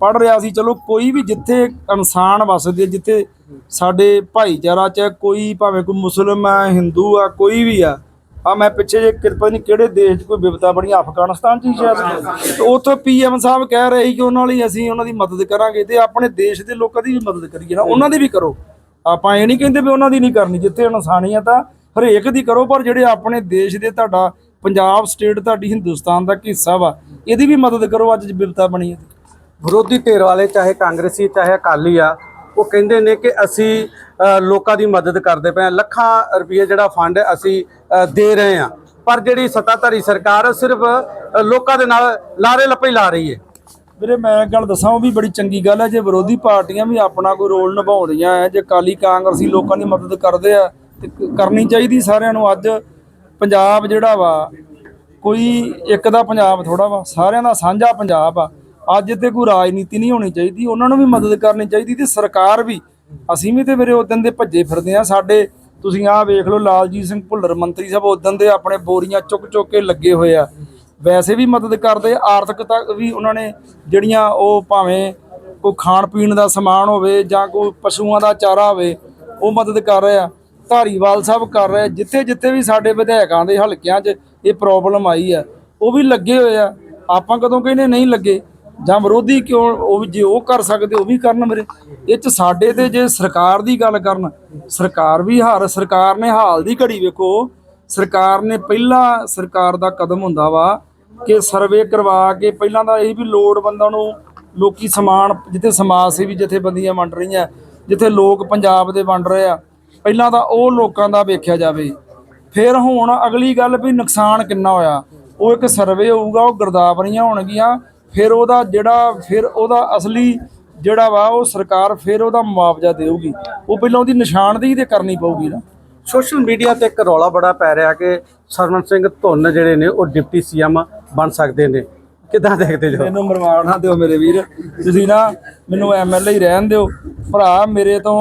ਪੜ ਰਿਹਾ ਸੀ, ਚਲੋ ਕੋਈ ਵੀ ਜਿੱਥੇ ਇਨਸਾਨ ਵਸਦੇ, ਜਿੱਥੇ ਸਾਡੇ ਭਾਈਚਾਰਾ ਚ ਕੋਈ ਭਾਵੇਂ ਕੋਈ ਮੁਸਲਮ ਆ ਹਿੰਦੂ ਆ, ਕੋਈ ਵੀ ਆ ਆ ਮੈਂ ਪਿੱਛੇ ਜੇ ਕਿਰਪਾ ਨਹੀਂ ਕਿਹੜੇ ਦੇਸ਼ 'ਚ ਕੋਈ ਵਿਪਤਾ ਬਣੀ, ਅਫਗਾਨਿਸਤਾਨ 'ਚ ਹੀ ਸ਼ਾਇਦ। ਤੇ ਉੱਥੋਂ ਪੀਐਮ ਸਾਹਿਬ ਕਹਿ ਰਹੇ ਸੀ ਕਿ ਉਹਨਾਂ ਲਈ ਅਸੀਂ ਉਹਨਾਂ ਦੀ ਮਦਦ ਕਰਾਂਗੇ ਤੇ ਆਪਣੇ ਦੇਸ਼ ਦੇ ਲੋਕਾਂ ਦੀ ਵੀ ਮਦਦ ਕਰੀਏ ਨਾ, ਉਹਨਾਂ ਦੀ ਵੀ ਕਰੋ। ਆਪਾਂ ਇਹ ਨਹੀਂ ਕਹਿੰਦੇ ਵੀ ਉਹਨਾਂ ਦੀ ਨਹੀਂ ਕਰਨੀ, ਜਿੱਥੇ ਇਨਸਾਨੀਅਤ ਆ ਹਰੇਕ ਦੀ ਕਰੋ, ਪਰ ਜਿਹੜੇ ਆਪਣੇ ਦੇਸ਼ ਦੇ ਤੁਹਾਡਾ ਪੰਜਾਬ ਸਟੇਟ, ਤੁਹਾਡੀ ਹਿੰਦੁਸਤਾਨ ਦਾ ਇੱਕ ਹਿੱਸਾ ਵਾ, ਇਹਦੀ ਵੀ ਮਦਦ ਕਰੋ, ਅੱਜ ਵਿਪਤਾ ਬਣੀ ਹੈ ਵਿਰੋਧੀ ਧਿਰ ਵਾਲੇ, ਚਾਹੇ ਕਾਂਗਰਸੀ, ਚਾਹੇ ਅਕਾਲੀ ਆ, ਉਹ ਕਹਿੰਦੇ ਨੇ ਕਿ ਅਸੀਂ ਲੋਕਾਂ ਦੀ ਮਦਦ ਕਰਦੇ ਪਏ ਹਾਂ। ਲੱਖਾਂ ਰੁਪਏ ਜਿਹੜਾ ਫੰਡ ਅਸੀਂ ਦੇ ਰਹੇ ਹਾਂ। ਪਰ ਜਿਹੜੀ ਸੱਤਾਧਾਰੀ ਸਰਕਾਰ ਸਿਰਫ ਲੋਕਾਂ ਦੇ ਨਾਲ ਲਾਰੇ ਲੱਪੇ ਲਾ ਰਹੀ ਹੈ। ਵੀਰੇ, ਮੈਂ ਗੱਲ ਦੱਸਾਂ, ਉਹ ਵੀ ਬੜੀ ਚੰਗੀ ਗੱਲ ਹੈ। ਜੇ ਵਿਰੋਧੀ ਪਾਰਟੀਆਂ ਵੀ ਆਪਣਾ ਕੋਈ ਰੋਲ ਨਿਭਾਉਂਦੀਆਂ ਹੈ, ਜੇ ਕਾਲੀ ਕਾਂਗਰਸੀ ਲੋਕਾਂ ਦੀ ਮਦਦ ਕਰਦੇ ਆ, ਤੇ ਕਰਨੀ ਚਾਹੀਦੀ ਸਾਰਿਆਂ ਨੂੰ। ਅੱਜ ਪੰਜਾਬ ਜਿਹੜਾ ਵਾ, ਕੋਈ ਇੱਕ ਦਾ ਪੰਜਾਬ ਥੋੜਾ ਵਾ, ਸਾਰਿਆਂ ਦਾ ਸਾਂਝਾ ਪੰਜਾਬ ਆ। ਅੱਜ ਤੇ ਕੋਈ ਰਾਜਨੀਤੀ ਨਹੀਂ ਹੋਣੀ ਚਾਹੀਦੀ, ਉਹਨਾਂ ਨੂੰ ਵੀ ਮਦਦ ਕਰਨੀ ਚਾਹੀਦੀ, ਤੇ ਸਰਕਾਰ ਵੀ। ਅਸੀਂ ਵੀ ਤੇ ਵੀਰੇ ਦਿਨ ਦੇ ਭੱਜੇ ਫਿਰਦੇ ਆ ਸਾਡੇ ਤੁਸੀਂ ਆਹ ਵੇਖ ਲਓ, ਲਾਲਜੀਤ ਸਿੰਘ ਭੁੱਲਰ ਮੰਤਰੀ ਸਾਹਿਬ ਉਦੋਂ ਦੇ ਆਪਣੇ ਬੋਰੀਆਂ ਚੁੱਕ ਚੁੱਕ ਕੇ ਲੱਗੇ ਹੋਏ ਆ। ਵੈਸੇ ਵੀ ਮਦਦ ਕਰਦੇ ਆਰਥਿਕਤਾ ਵੀ ਉਹਨਾਂ ਨੇ ਜਿਹੜੀਆਂ ਉਹ ਭਾਵੇਂ ਕੋਈ ਖਾਣ ਪੀਣ ਦਾ ਸਮਾਨ ਹੋਵੇ ਜਾਂ ਕੋਈ ਪਸ਼ੂਆਂ ਦਾ ਚਾਰਾ ਹੋਵੇ, ਉਹ ਮਦਦ ਕਰ ਰਹੇ ਆ। ਧਾਰੀਵਾਲ ਸਾਹਿਬ ਕਰ ਰਹੇ ਜਿੱਥੇ ਜਿੱਥੇ ਵੀ ਸਾਡੇ ਵਿਧਾਇਕਾਂ ਦੇ ਹਲਕਿਆਂ 'ਚ ਇਹ ਪ੍ਰੋਬਲਮ ਆਈ ਆ, ਉਹ ਵੀ ਲੱਗੇ ਹੋਏ ਆ। ਆਪਾਂ ਕਦੋਂ ਕਹਿੰਦੇ ਨਹੀਂ ਲੱਗੇ? ਜਾਂ ਵਿਰੋਧੀ ਕਿਉਂ ਉਹ ਵੀ ਜੇ ਉਹ ਕਰ ਸਕਦੇ, ਉਹ ਵੀ ਕਰਨ ਮੇਰੇ ਇਹ 'ਚ ਸਾਡੇ ਤੇ ਜੇ ਸਰਕਾਰ ਦੀ ਗੱਲ ਕਰਨ, ਸਰਕਾਰ ਵੀ ਹਾਰ, ਸਰਕਾਰ ਨੇ ਹਾਲ ਦੀ ਘੜੀ ਵੇਖੋ। ਸਰਕਾਰ ਨੇ ਪਹਿਲਾ ਸਰਕਾਰ ਦਾ ਕਦਮ ਹੁੰਦਾ ਵਾ ਕਿ ਸਰਵੇ ਕਰਵਾ ਕੇ ਪਹਿਲਾਂ ਤਾਂ ਇਹ ਵੀ ਲੋੜਵੰਦਾਂ ਨੂੰ ਲੋਕੀ ਸਮਾਨ, ਜਿੱਥੇ ਸਮਾਜ ਸੇਵੀ ਜਥੇਬੰਦੀਆਂ ਵੰਡ ਰਹੀਆਂ, ਜਿੱਥੇ ਲੋਕ ਪੰਜਾਬ ਦੇ ਵੰਡ ਰਹੇ ਆ, ਪਹਿਲਾਂ ਤਾਂ ਉਹ ਲੋਕਾਂ ਦਾ ਵੇਖਿਆ ਜਾਵੇ। ਫਿਰ ਹੁਣ ਅਗਲੀ ਗੱਲ ਵੀ ਨੁਕਸਾਨ ਕਿੰਨਾ ਹੋਇਆ, ਉਹ ਇੱਕ ਸਰਵੇ ਹੋਊਗਾ, ਉਹ ਗਰਦਾਵਰੀਆਂ ਹੋਣਗੀਆਂ ਫਿਰ ਉਹਦਾ ਜਿਹੜਾ ਫਿਰ ਉਹਦਾ ਅਸਲੀ ਜਿਹੜਾ ਵਾ ਉਹ ਸਰਕਾਰ ਫਿਰ ਉਹਦਾ ਮੁਆਵਜ਼ਾ ਦੇਊਗੀ। ਉਹ ਪਹਿਲਾਂ ਉਹਦੀ ਨਿਸ਼ਾਨਦੇਹੀ ਤੇ ਕਰਨੀ ਪਊਗੀ ਨਾ। ਸੋਸ਼ਲ ਮੀਡੀਆ ਤੇ ਇੱਕ ਰੌਲਾ ਬੜਾ ਪੈ ਰਿਹਾ ਕਿ ਸਰਵਨ ਸਿੰਘ ਧੁੰਨ ਜਿਹੜੇ ਨੇ ਉਹ ਡਿਪਟੀ ਸੀਐਮ ਬਣ ਸਕਦੇ ਨੇ। ਕਿਦਾਂ ਦੇਖਦੇ ਜੋ? ਮੈਨੂੰ ਮਰਵਾਣ ਨਾ ਦਿਓ ਮੇਰੇ ਵੀਰ। ਤੁਸੀਂ ਨਾ ਮੈਨੂੰ ਐਮਐਲਏ ਹੀ ਰਹਿਣ ਦਿਓ। ਭਰਾ ਮੇਰੇ ਤੋਂ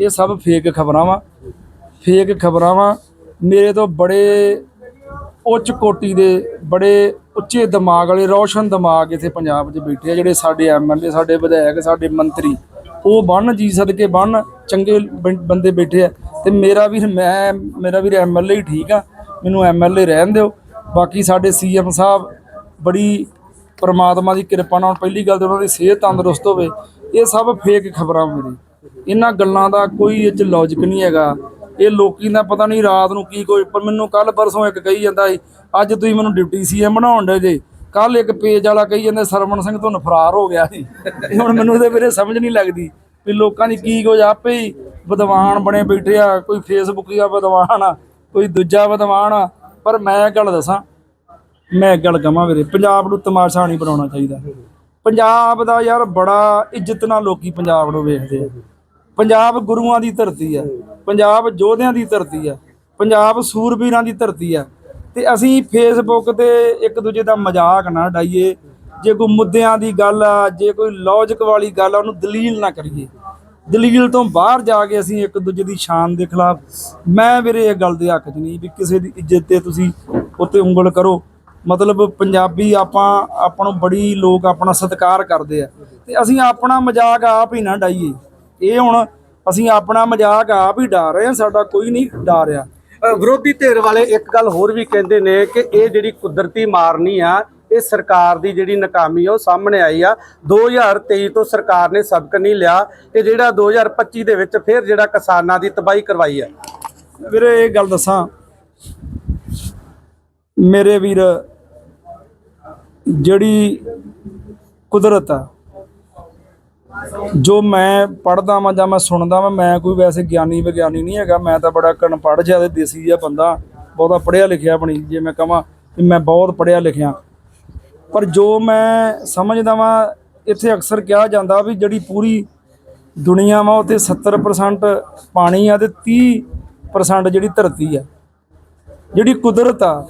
ਇਹ ਸਭ ਫੇਕ ਖਬਰਾਂ ਵਾ। ਫੇਕ ਖਬਰਾਂ ਵਾ। ਮੇਰੇ ਤੋਂ ਬੜੇ ਉੱਚ ਕੋਟੀ ਦੇ ਬੜੇ ਉੱਚੇ ਦਿਮਾਗ ਵਾਲੇ, ਰੌਸ਼ਨ ਦਿਮਾਗ ਇੱਥੇ ਪੰਜਾਬ 'ਚ ਬੈਠੇ ਆ, ਜਿਹੜੇ ਸਾਡੇ ਐਮਐਲਏ ਸਾਡੇ ਵਿਧਾਇਕ, ਸਾਡੇ ਮੰਤਰੀ, ਉਹ ਬਣ ਜੀ ਸਦਕੇ ਬਣ ਚੰਗੇ ਬੰ- ਬੰਦੇ ਬੈਠੇ ਆ। ਤੇ ਮੇਰਾ ਵੀ ਮੈਂ, ਮੇਰਾ ਵੀਰ ਐਮਐਲਏ ਹੀ ਠੀਕ ਆ, ਮੈਨੂੰ ਐਮਐਲਏ ਰਹਿਣ ਦਿਓ। ਬਾਕੀ ਸਾਡੇ ਸੀਐਮ ਸਾਹਿਬ ਬੜੀ ਪਰਮਾਤਮਾ ਦੀ ਕਿਰਪਾ ਨਾਲ, ਪਹਿਲੀ ਗੱਲ ਤੇ ਉਹਨਾਂ ਦੀ ਸਿਹਤ ਤੰਦਰੁਸਤ ਹੋਵੇ, ਇਹ ਸਭ ਫੇਕ ਖਬਰਾਂ ਮੇਰੇ ਇਹਨਾਂ ਗੱਲਾਂ ਦਾ ਕੋਈ ਇਹ ਚ ਲੌਜੀਕ ਨਹੀਂ ਹੈਗਾ। ਇਹ ਲੋਕੀ ਦਾ ਪਤਾ ਨਹੀਂ ਰਾਤ ਨੂੰ ਕੀ ਕੋਈ ਪਰ ਮੈਨੂੰ ਕੱਲ ਪਰਸੋਂ ਇੱਕ ਕਹੀ ਜਾਂਦਾ ਸੀ, ਅੱਜ ਤੁਸੀਂ ਮੈਨੂੰ ਡਿਪਟੀ ਸੀਐਮ ਬਣਾਉਣ ਦੇ ਜੇ। ਕੱਲ ਇੱਕ ਪੇਜ ਵਾਲਾ ਕਹੀ ਜਾਂਦਾ, ਸਰਵਣ ਸਿੰਘ, ਤੁਹਾਨੂੰ ਫਰਾਰ ਹੋ ਗਿਆ ਸੀ। ਹੁਣ ਮੈਨੂੰ ਇਹਦੇ ਵੀਰੇ ਸਮਝ ਨਹੀਂ ਲੱਗਦੀ ਵੀ ਲੋਕਾਂ ਦੀ ਕੀ ਕੁਝ ਆਪੇ ਹੀ ਵਿਦਵਾਨ ਬਣੇ ਬੈਠੇ ਆ, ਕੋਈ ਫੇਸਬੁੱਕ ਦਾ ਵਿਦਵਾਨ ਆ, ਕੋਈ ਦੂਜਾ ਵਿਦਵਾਨ ਆ। ਪਰ ਮੈਂ ਇੱਕ ਗੱਲ ਦੱਸਾਂ, ਮੈਂ ਇੱਕ ਗੱਲ ਕਹਾਂ ਵੀਰੇ, ਪੰਜਾਬ ਨੂੰ ਤਮਾਸ਼ਾ ਨਹੀਂ ਬਣਾਉਣਾ ਚਾਹੀਦਾ। ਪੰਜਾਬ ਦਾ ਯਾਰ ਬੜਾ ਇੱਜ਼ਤ ਨਾਲ ਲੋਕੀ ਪੰਜਾਬ ਨੂੰ ਵੇਖਦੇ ਆ। ਪੰਜਾਬ ਗੁਰੂਆਂ ਦੀ ਧਰਤੀ ਆ। ਪੰਜਾਬ ਯੋਧਿਆਂ ਦੀ ਧਰਤੀ ਆ, ਪੰਜਾਬ ਸੂਰਬੀਰਾਂ ਦੀ ਧਰਤੀ ਆ। ਤੇ ਅਸੀਂ ਫੇਸਬੁੱਕ ਤੇ ਇੱਕ ਦੂਜੇ ਦਾ ਮਜ਼ਾਕ ਨਾ ਡਾਈਏ ਜੇ ਕੋਈ ਮੁੱਦਿਆਂ ਦੀ ਗੱਲ ਆ, ਜੇ ਕੋਈ ਲੌਜੀਕ ਵਾਲੀ ਗੱਲ ਆ, ਉਹਨੂੰ ਦਲੀਲ ਨਾ ਕਰੀਏ। ਦਲੀਲ ਤੋਂ ਬਾਹਰ ਜਾ ਕੇ ਅਸੀਂ ਇੱਕ ਦੂਜੇ ਦੀ ਸ਼ਾਨ ਦੇ ਖਿਲਾਫ, ਮੈਂ ਵੀਰੇ ਇਹ ਗੱਲ ਦੇ ਹੱਕ 'ਚ ਨਹੀਂ ਵੀ ਕਿਸੇ ਦੀ ਇੱਜ਼ਤ ਤੇ ਤੁਸੀਂ ਉੱਤੇ ਉਂਗਲ ਕਰੋ। ਮਤਲਬ ਪੰਜਾਬੀ ਆਪਾਂ ਆਪਾਂ ਨੂੰ ਬੜੀ ਲੋਕ ਆਪਣਾ ਸਤਿਕਾਰ ਕਰਦੇ ਆ। ਤੇ ਅਸੀਂ ਆਪਣਾ ਮਜ਼ਾਕ ਆਪ ਹੀ ਨਾ ਡਾਈਏ ਇਹ ਹੁਣ ਅਸੀਂ ਆਪਣਾ ਮਜ਼ਾਕ ਆਪ ਹੀ ਡਾ ਰਹੇ ਆ ਸਾਡਾ ਕੋਈ ਨਹੀਂ ਡਾ ਰਿਹਾ। ਵਿਰੋਧੀ ਧਿਰ ਵਾਲੇ ਇੱਕ ਗੱਲ ਹੋਰ ਵੀ ਕਹਿੰਦੇ ਨੇ ਕਿ ਇਹ ਜਿਹੜੀ ਕੁਦਰਤੀ ਮਾਰਨੀ ਆ, ਇਹ ਸਰਕਾਰ ਦੀ ਜਿਹੜੀ ਨਾਕਾਮੀ ਆ, ਉਹ ਸਾਹਮਣੇ ਆਈ ਆ। 2023 ਤੋਂ ਸਰਕਾਰ ਨੇ ਸਬਕ ਨਹੀਂ ਲਿਆ ਕਿ ਜਿਹੜਾ 2025 ਦੇ ਵਿੱਚ ਫਿਰ ਜਿਹੜਾ ਕਿਸਾਨਾਂ ਦੀ ਤਬਾਹੀ ਕਰਵਾਈ ਆ। ਵੀਰੇ, ਇਹ ਗੱਲ ਦੱਸਾਂ। ਮੇਰੇ ਵੀਰ, ਜਿਹੜੀ ਕੁਦਰਤ ਆ ਜੋ ਮੈਂ ਪੜਦਾ ਵਾਂ ਜਾਂ ਮੈਂ ਸੁਣਦਾ ਵਾਂ, ਮੈਂ ਕੋਈ ਵੈਸੇ ਗਿਆਨੀ ਵਿਗਿਆਨੀ ਨਹੀਂ ਹੈਗਾ। ਮੈਂ ਤਾਂ ਬੜਾ ਕਣਪੜ ਜਿਆ ਤੇ ਦੇਸੀ ਜਿਹਾ ਬੰਦਾ, ਬਹੁਤਾ ਪੜਿਆ ਲਿਖਿਆ ਬਣੀ ਜੇ ਮੈਂ ਕਹਾਂ ਕਿ ਮੈਂ ਬਹੁਤ ਪੜਿਆ ਲਿਖਿਆ। ਪਰ ਜੋ ਮੈਂ ਸਮਝਦਾ ਵਾਂ, ਇੱਥੇ ਅਕਸਰ ਕਿਹਾ ਜਾਂਦਾ ਵੀ ਜਿਹੜੀ ਪੂਰੀ ਦੁਨੀਆ ਵਾ ਉਤੇ 70% ਪਾਣੀ ਆ ਤੇ 30% ਜਿਹੜੀ ਧਰਤੀ ਆ। ਜਿਹੜੀ ਕੁਦਰਤ ਆ,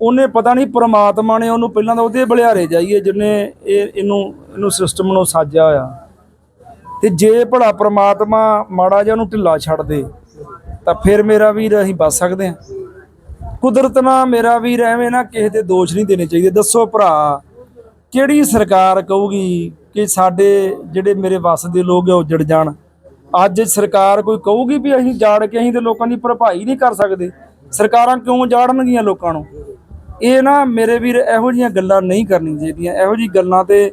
ਉਹਨੇ ਪਤਾ ਨਹੀਂ ਪ੍ਰਮਾਤਮਾ ਨੇ ਉਹਨੂੰ ਪਹਿਲਾਂ ਤਾਂ ਉਹਦੇ ਬਲਿਆਰੇ ਜਾਈਏ ਜਿਹਨੇ ਇਹ ਇਹਨੂੰ ਇਹਨੂੰ ਸਿਸਟਮ ਨੂੰ ਸਾਜਿਆ ਹੋਇਆ। ਤੇ ਜੇ ਭਲਾ ਪ੍ਰਮਾਤਮਾ ਮਾੜਾ ਜਿਹਾ ਨੂੰ ਢਿੱਲਾ ਛੱਡ ਦੇ, ਤਾਂ ਫਿਰ ਮੇਰਾ ਵੀਰ ਅਸੀਂ ਬਚ ਸਕਦੇ ਹਾਂ। ਕੁਦਰਤ ਨਾਲ ਮੇਰਾ ਵੀਰ ਐਵੇਂ ਨਾ ਕਿਸੇ ਤੇ ਦੋਸ਼ ਨਹੀਂ ਦੇਣੇ ਚਾਹੀਦੇ। ਦੱਸੋ ਭਰਾ, ਕਿਹੜੀ ਸਰਕਾਰ ਕਹੂਗੀ ਕਿ ਸਾਡੇ ਜਿਹੜੇ ਮੇਰੇ ਵੱਸ ਦੇ ਲੋਕ ਆ ਉੱਜੜ ਜਾਣ? ਅੱਜ ਸਰਕਾਰ ਕੋਈ ਕਹੂਗੀ ਵੀ ਅਸੀਂ ਜਾੜ ਕੇ ਅਸੀਂ ਤੇ ਲੋਕਾਂ ਦੀ ਭਰਪਾਈ ਨਹੀਂ ਕਰ ਸਕਦੇ। ਸਰਕਾਰਾਂ ਕਿਉਂ ਜਾੜਨਗੀਆਂ ਲੋਕਾਂ ਨੂੰ? ਇਹ ਨਾ ਮੇਰੇ ਵੀਰ ਇਹੋ ਜਿਹੀਆਂ ਗੱਲਾਂ ਨਹੀਂ ਕਰਨੀਆਂ ਚਾਹੀਦੀਆਂ। ਇਹੋ ਜਿਹੀ ਗੱਲਾਂ ਤੇ,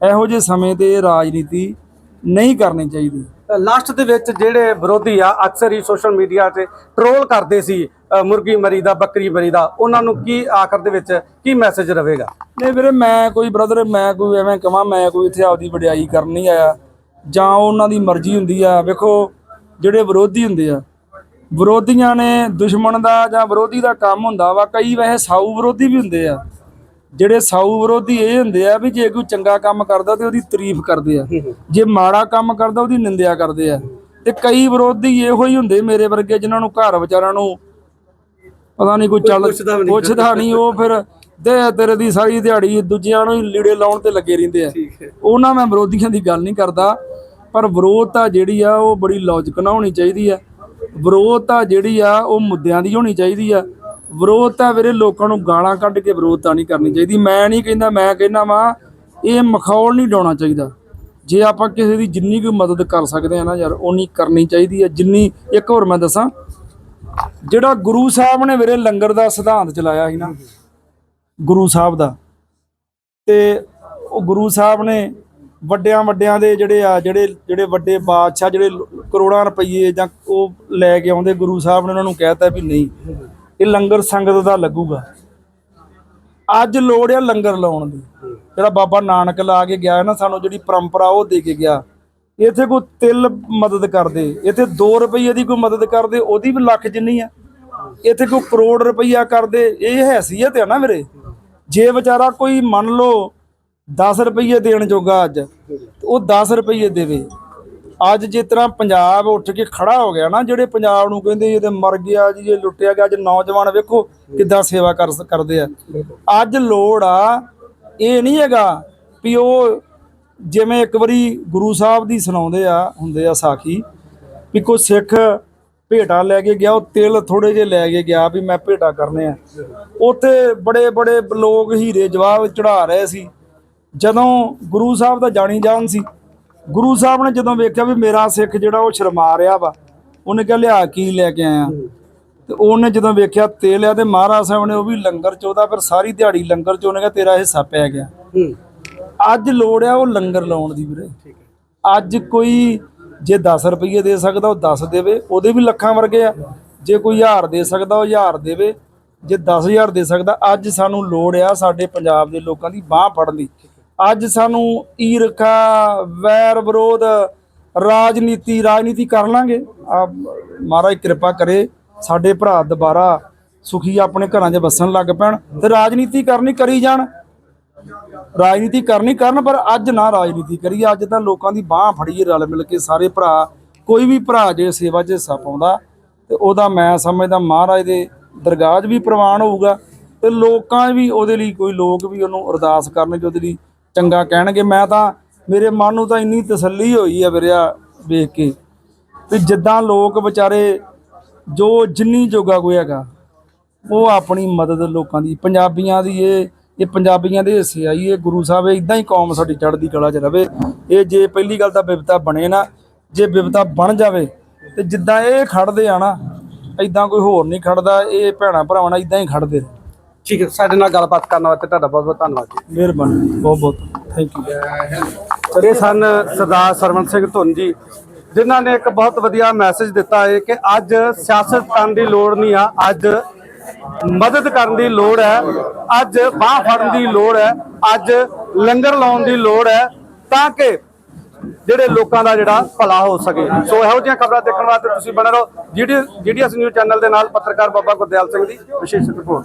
ਇਹੋ ਜਿਹੇ ਸਮੇਂ ਤੇ ਰਾਜਨੀਤੀ ਨਹੀਂ ਕਰਨੀ ਚਾਹੀਦੀ। ਲਾਸਟ ਦੇ ਵਿੱਚ ਜਿਹੜੇ ਵਿਰੋਧੀ ਆ ਅਕਸਰ ਹੀ ਸੋਸ਼ਲ ਮੀਡੀਆ ਤੇ ਟਰੋਲ ਕਰਦੇ ਸੀ ਮੁਰਗੀ ਮਰੀ ਦਾ ਬੱਕਰੀ ਮਰੀ ਦਾ। ਉਹਨਾਂ ਨੂੰ ਕੀ ਆਖਰ ਦੇ ਵਿੱਚ ਕੀ ਮੈਸੇਜ ਰਹੇਗਾ? ਨਹੀਂ ਵੀਰੇ ਮੈਂ ਕੋਈ ਬ੍ਰਦਰ ਮੈਂ ਕੋਈ ਐਵੇਂ ਕਹਾਂ ਮੈਂ ਕੋਈ ਇੱਥੇ ਆਪਦੀ ਵਡਿਆਈ ਕਰਨ ਨਹੀਂ ਆਇਆ। ਜਾਂ ਉਹਨਾਂ ਦੀ ਮਰਜ਼ੀ ਹੁੰਦੀ ਆ। ਵੇਖੋ ਜਿਹੜੇ ਵਿਰੋਧੀ ਹੁੰਦੇ ਆ ਵਿਰੋਧੀਆਂ ਨੇ ਦੁਸ਼ਮਣ ਦਾ ਜਾਂ ਵਿਰੋਧੀ ਦਾ ਕੰਮ ਹੁੰਦਾ ਵਾ ਕਈ ਵੈਸੇ ਸਾਊ ਵਿਰੋਧੀ ਵੀ ਹੁੰਦੇ ਆ। ਜਿਹੜੇ ਸਾਊ ਵਿਰੋਧੀ ਇਹ ਹੁੰਦੇ ਆ ਵੀ ਜੇ ਕੋਈ ਚੰਗਾ ਕੰਮ ਕਰਦਾ ਤੇ ਉਹਦੀ ਤਾਰੀਫ ਕਰਦੇ ਆ। ਜੇ ਮਾੜਾ ਕੰਮ ਕਰਦਾ ਉਹਦੀ ਨਿੰਦਿਆ ਕਰਦੇ ਆ। ਤੇ ਕਈ ਵਿਰੋਧੀ ਇਹੋ ਹੀ ਹੁੰਦੇ ਮੇਰੇ ਵਰਗੇ ਜਿਨ੍ਹਾਂ ਨੂੰ ਘਰ ਵਿਚਾਰਾਂ ਨੂੰ ਪਤਾ ਨਹੀਂ ਕੋਈ ਚੱਲ ਪੁੱਛਦਾ ਨਹੀਂ। ਉਹ ਫਿਰ ਦੇ ਤੇਰੇ ਦੀ ਸਾਰੀ ਦਿਹਾੜੀ ਦੂਜਿਆਂ ਨੂੰ ਹੀ ਲੀੜੇ ਲਾਉਣ ਤੇ ਲੱਗੇ ਰਹਿੰਦੇ ਆ। ਉਹਨਾਂ ਮੈਂ ਵਿਰੋਧੀਆਂ ਦੀ ਗੱਲ ਨਹੀਂ ਕਰਦਾ ਪਰ ਵਿਰੋਧਤਾ ਜਿਹੜੀ ਆ ਉਹ ਬੜੀ ਲੌਜੀਕ ਨਾਲ ਹੋਣੀ ਚਾਹੀਦੀ ਆ। ਵਿਰੋਧਤਾ ਜਿਹੜੀ ਆ ਉਹ ਮੁੱਦਿਆਂ ਦੀ ਹੋਣੀ ਚਾਹੀਦੀ ਆ। ਵਿਰੋਧ ਤਾਂ ਵੀਰੇ ਲੋਕਾਂ ਨੂੰ ਗਾਲਾਂ ਕੱਢ ਕੇ ਵਿਰੋਧ ਤਾਂ ਨਹੀਂ ਕਰਨੀ ਚਾਹੀਦੀ। ਮੈਂ ਨਹੀਂ ਕਹਿੰਦਾ, ਮੈਂ ਕਹਿੰਦਾ ਵਾਂ, ਇਹ ਮਖੌਲ ਨਹੀਂ ਡਾਉਣਾ ਚਾਹੀਦਾ। ਜੇ ਆਪਾਂ ਕਿਸੇ ਦੀ ਜਿੰਨੀ ਕੋਈ ਮਦਦ ਕਰ ਸਕਦੇ ਆ ਨਾ ਯਾਰ ਉਨੀ ਕਰਨੀ ਚਾਹੀਦੀ ਹੈ ਜਿੰਨੀ, ਇੱਕ ਹੋਰ ਮੈਂ ਦੱਸਾਂ, ਜਿਹੜਾ ਗੁਰੂ ਸਾਹਿਬ ਨੇ ਵੀਰੇ ਲੰਗਰ ਦਾ ਸਿਧਾਂਤ ਚਲਾਇਆ ਸੀ ਨਾ, ਗੁਰੂ ਸਾਹਿਬ ਦਾ, ਤੇ ਉਹ ਗੁਰੂ ਸਾਹਿਬ ਨੇ ਵੱਡਿਆਂ ਵੱਡਿਆਂ ਦੇ ਜਿਹੜੇ ਆ, ਜਿਹੜੇ ਜਿਹੜੇ ਵੱਡੇ ਬਾਦਸ਼ਾਹ, ਜਿਹੜੇ ਕਰੋੜਾਂ ਰੁਪਏ ਜਾਂ ਉਹ ਲੈ ਕੇ ਆਉਂਦੇ, ਗੁਰੂ ਸਾਹਿਬ ਨੇ ਉਹਨਾਂ ਨੂੰ ਕਹਿਤਾ ਵੀ ਨਹੀਂ ਇਹ ਲੰਗਰ ਸੰਗਤ ਦਾ ਲੱਗੂਗਾ। ਅੱਜ ਲੋੜ ਆ ਲੰਗਰ ਲਾਉਣ ਦੀ। ਜਿਹੜਾ ਬਾਬਾ ਨਾਨਕ ਲਾ ਕੇ ਗਿਆ ਨਾ, ਸਾਨੂੰ ਜਿਹੜੀ ਪਰੰਪਰਾ ਉਹ ਦੇ ਕੇ ਗਿਆ। ਇੱਥੇ ਕੋਈ ਤਿਲ ਮਦਦ ਕਰਦੇ। ਇੱਥੇ 2 ਰੁਪਏ ਦੀ ਕੋਈ ਮਦਦ ਕਰਦੇ, ਉਹਦੀ ਵੀ ਲੱਖ ਜਿੰਨੀ ਆ। ਇੱਥੇ ਕੋਈ ਕਰੋੜ ਰੁਪਈਆ ਕਰਦੇ, ਇਹ ਹੈਸੀਅਤ ਹੈ ਨਾ ਮੇਰੇ ਜੇ ਵਿਚਾਰਾ ਕੋਈ ਮੰਨ ਲਓ 10 ਰੁਪਏ ਦੇਣ ਜੋਗਾ ਅੱਜ, ਉਹ 10 ਰੁਪਏ ਦੇਵੇ। ਅੱਜ ਜਿਸ ਤਰ੍ਹਾਂ ਪੰਜਾਬ ਉੱਠ ਕੇ ਖੜਾ ਹੋ ਗਿਆ ਨਾ, ਜਿਹੜੇ ਪੰਜਾਬ ਨੂੰ ਕਹਿੰਦੇ ਇਹ ਤੇ ਮਰ ਗਿਆ ਜੀ, ਇਹ ਲੁੱਟਿਆ ਗਿਆ, ਅੱਜ ਨੌਜਵਾਨ ਵੇਖੋ ਕਿੱਦਾਂ ਸੇਵਾ ਕਰ ਕਰਦੇ ਆ। ਅੱਜ ਲੋੜ ਆ, ਇਹ ਨਹੀਂ ਹੈਗਾ ਵੀ ਉਹ ਜਿਵੇਂ ਇੱਕ ਵਾਰੀ ਗੁਰੂ ਸਾਹਿਬ ਦੀ ਸੁਣਾਉਂਦੇ ਆ, ਹੁੰਦੇ ਆ ਸਾਖੀ, ਵੀ ਕੋਈ ਸਿੱਖ ਭੇਟਾ ਲੈ ਕੇ ਗਿਆ, ਉਹ ਤਿਲ ਥੋੜੇ ਜਿਹੇ ਲੈ ਕੇ ਗਿਆ ਵੀ ਮੈਂ ਭੇਟਾ ਕਰਨੇ ਆ। ਉੱਥੇ ਬੜੇ ਬੜੇ ਲੋਕ ਹੀਰੇ ਜਵਾਬ ਚੜਾ ਰਹੇ ਸੀ। ਜਦੋਂ ਗੁਰੂ ਸਾਹਿਬ ਦਾ ਜਾਣੀ ਜਾਣ ਸੀ ਗੁਰੂ ਸਾਹਿਬ ਨੇ ਜਦੋਂ ਵੇਖਿਆ ਵੀ ਮੇਰਾ ਸਿੱਖ ਜਿਹੜਾ ਉਹ ਸ਼ਰਮਾ ਰਿਹਾ ਵਾ ਉਹਨੇ ਕਿਹਾ ਲਿਆ ਕੀ ਲੈ ਕੇ ਆਇਆ? ਤੇ ਉਹਨੇ ਜਦੋਂ ਵੇਖਿਆ ਤੇਲ ਆ ਤੇ ਮਹਾਰਾਜ ਸਾਹਿਬ ਨੇ ਉਹ ਵੀ ਲੰਗਰ ਚ ਉਹਦਾ ਫਿਰ ਸਾਰੀ ਦਿਹਾੜੀ ਲੰਗਰ ਚ ਉਹਨੇ ਕਿਹਾ ਤੇਰਾ ਹਿੱਸਾ ਪੈ ਗਿਆ। ਅੱਜ ਲੋੜ ਆ ਉਹ ਲੰਗਰ ਲਾਉਣ ਦੀ ਵੀਰੇ। ਅੱਜ ਕੋਈ ਜੇ 10 ਰੁਪਏ ਦੇ ਸਕਦਾ ਉਹ 10 ਦੇਵੇ। ਉਹਦੇ ਵੀ ਲੱਖਾਂ ਵਰਗੇ ਆ। ਜੇ ਕੋਈ ਹਜ਼ਾਰ ਦੇ ਸਕਦਾ ਉਹ ਹਜ਼ਾਰ ਦੇਵੇ। ਜੇ 10000 ਦੇ ਸਕਦਾ ਅੱਜ ਸਾਨੂੰ ਲੋੜ ਆ ਸਾਡੇ ਪੰਜਾਬ ਦੇ ਲੋਕਾਂ ਦੀ ਬਾਹ ਫੜਨ ਦੀ। ਅੱਜ ਸਾਨੂੰ ਈਰਖਾ, ਵੈਰ ਵਿਰੋਧ, ਰਾਜਨੀਤੀ ਰਾਜਨੀਤੀ ਕਰ ਲਾਂਗੇ। ਆ ਮਹਾਰਾਜ ਕਿਰਪਾ ਕਰੇ ਸਾਡੇ ਭਰਾ ਦੁਬਾਰਾ ਸੁਖੀ ਆਪਣੇ ਘਰਾਂ 'ਚ ਵਸਣ ਲੱਗ ਪੈਣ ਤੇ ਰਾਜਨੀਤੀ ਕਰਨੀ ਕਰੀ ਜਾਣ। ਰਾਜਨੀਤੀ ਕਰਨੀ ਕਰਨ ਪਰ ਅੱਜ ਨਾ ਰਾਜਨੀਤੀ ਕਰੀਏ। ਅੱਜ ਤਾਂ ਲੋਕਾਂ ਦੀ ਬਾਹ ਫੜੀਏ ਰਲ ਮਿਲ ਕੇ ਸਾਰੇ ਭਰਾ। ਕੋਈ ਵੀ ਭਰਾ ਜੇ ਸੇਵਾ 'ਚ ਹਿੱਸਾ ਪਾਉਂਦਾ ਤੇ ਉਹਦਾ ਮੈਂ ਸਮਝਦਾ ਮਹਾਰਾਜ ਦੇ ਦਰਗਾਹ 'ਚ ਵੀ ਪ੍ਰਵਾਨ ਹੋਊਗਾ ਤੇ ਲੋਕਾਂ ਵੀ ਉਹਦੇ ਲਈ ਕੋਈ ਲੋਕ ਵੀ ਉਹਨੂੰ ਅਰਦਾਸ ਕਰਨਗੇ, ਉਹਦੇ ਲਈ ਚੰਗਾ ਕਹਿਣਗੇ। ਮੈਂ ਤਾਂ, ਮੇਰੇ ਮਨ ਨੂੰ ਤਾਂ ਇੰਨੀ ਤਸੱਲੀ ਹੋਈ ਆ ਵੀਰਿਆ ਵੇਖ ਕੇ ਵੀ ਜਿੱਦਾਂ ਲੋਕ ਵਿਚਾਰੇ ਜੋ ਜਿੰਨੀ ਜੋਗਾ ਕੋਈ ਹੈਗਾ, ਉਹ ਆਪਣੀ ਮਦਦ ਲੋਕਾਂ ਦੀ, ਪੰਜਾਬੀਆਂ ਦੀ ਇਹ ਇਹ ਪੰਜਾਬੀਆਂ ਦੇ ਹਿੱਸੇ ਆਈ ਇਹ ਗੁਰੂ ਸਾਹਿਬ ਇਦਾਂ ਹੀ ਕੌਮ ਸਾਡੀ ਚੜ੍ਹਦੀ ਕਲਾ 'ਚ ਰਵੇ। ਇਹ ਜੇ ਪਹਿਲੀ ਗੱਲ ਤਾਂ ਬਿਪਤਾ ਬਣੇ ਨਾ, ਜੇ ਬਿਪਤਾ ਬਣ ਜਾਵੇ ਤੇ ਜਿੱਦਾਂ ਇਹ ਖੜਦੇ ਆ ਨਾ ਇਦਾਂ ਕੋਈ ਹੋਰ ਨਹੀਂ ਖੜਦਾ, ਇਹ ਭੈਣਾ ਭਰਾਵਾਂ ਨਾਲ ਇਦਾਂ ਹੀ ਖੜਦੇ ਠੀਕ ਹੈ ਸਾਡੇ ਨਾਲ ਗੱਲਬਾਤ ਕਰਨ ਵਾਸਤੇ ਤੁਹਾਡਾ ਬਹੁਤ ਬਹੁਤ ਧੰਨਵਾਦ ਜੀ। ਮਿਹਰਬਾਨੀ ਬਹੁਤ ਬਹੁਤ ਥੈਂਕ ਯੂ ਇਹ ਸਨ ਸਰਦਾਰ ਸਰਵਣ ਸਿੰਘ ਧੁੰਨ ਜੀ ਜਿਨ੍ਹਾਂ ਨੇ ਇੱਕ ਬਹੁਤ ਵਧੀਆ ਮੈਸੇਜ ਦਿੱਤਾ ਹੈ ਕਿ ਅੱਜ ਸਿਆਸਤ ਕਰਨ ਦੀ ਲੋੜ ਨਹੀਂ ਆ ਅੱਜ ਮਦਦ ਕਰਨ ਦੀ ਲੋੜ ਹੈ ਅੱਜ ਬਾਹ ਫੜਨ ਦੀ ਲੋੜ ਹੈ ਅੱਜ ਲੰਗਰ ਲਾਉਣ ਦੀ ਲੋੜ ਹੈ ਤਾਂ ਕਿ ਜਿਹੜੇ ਲੋਕਾਂ ਦਾ ਜਿਹੜਾ ਭਲਾ ਹੋ ਸਕੇ। ਸੋ ਇਹੋ ਜਿਹੀਆਂ ਖਬਰਾਂ ਦੇਖਣ ਵਾਸਤੇ ਤੁਸੀਂ ਬਣੇ ਰਹੋ। ਜੀਡੀ ਜੀਡੀਐਸ ਨਿਊਜ਼ ਚੈਨਲ ਦੇ ਨਾਲ ਪੱਤਰਕਾਰ ਬਾਬਾ ਗੁਰਦਿਆਲ ਸਿੰਘ ਦੀ ਵਿਸ਼ੇਸ਼ ਰਿਪੋਰਟ।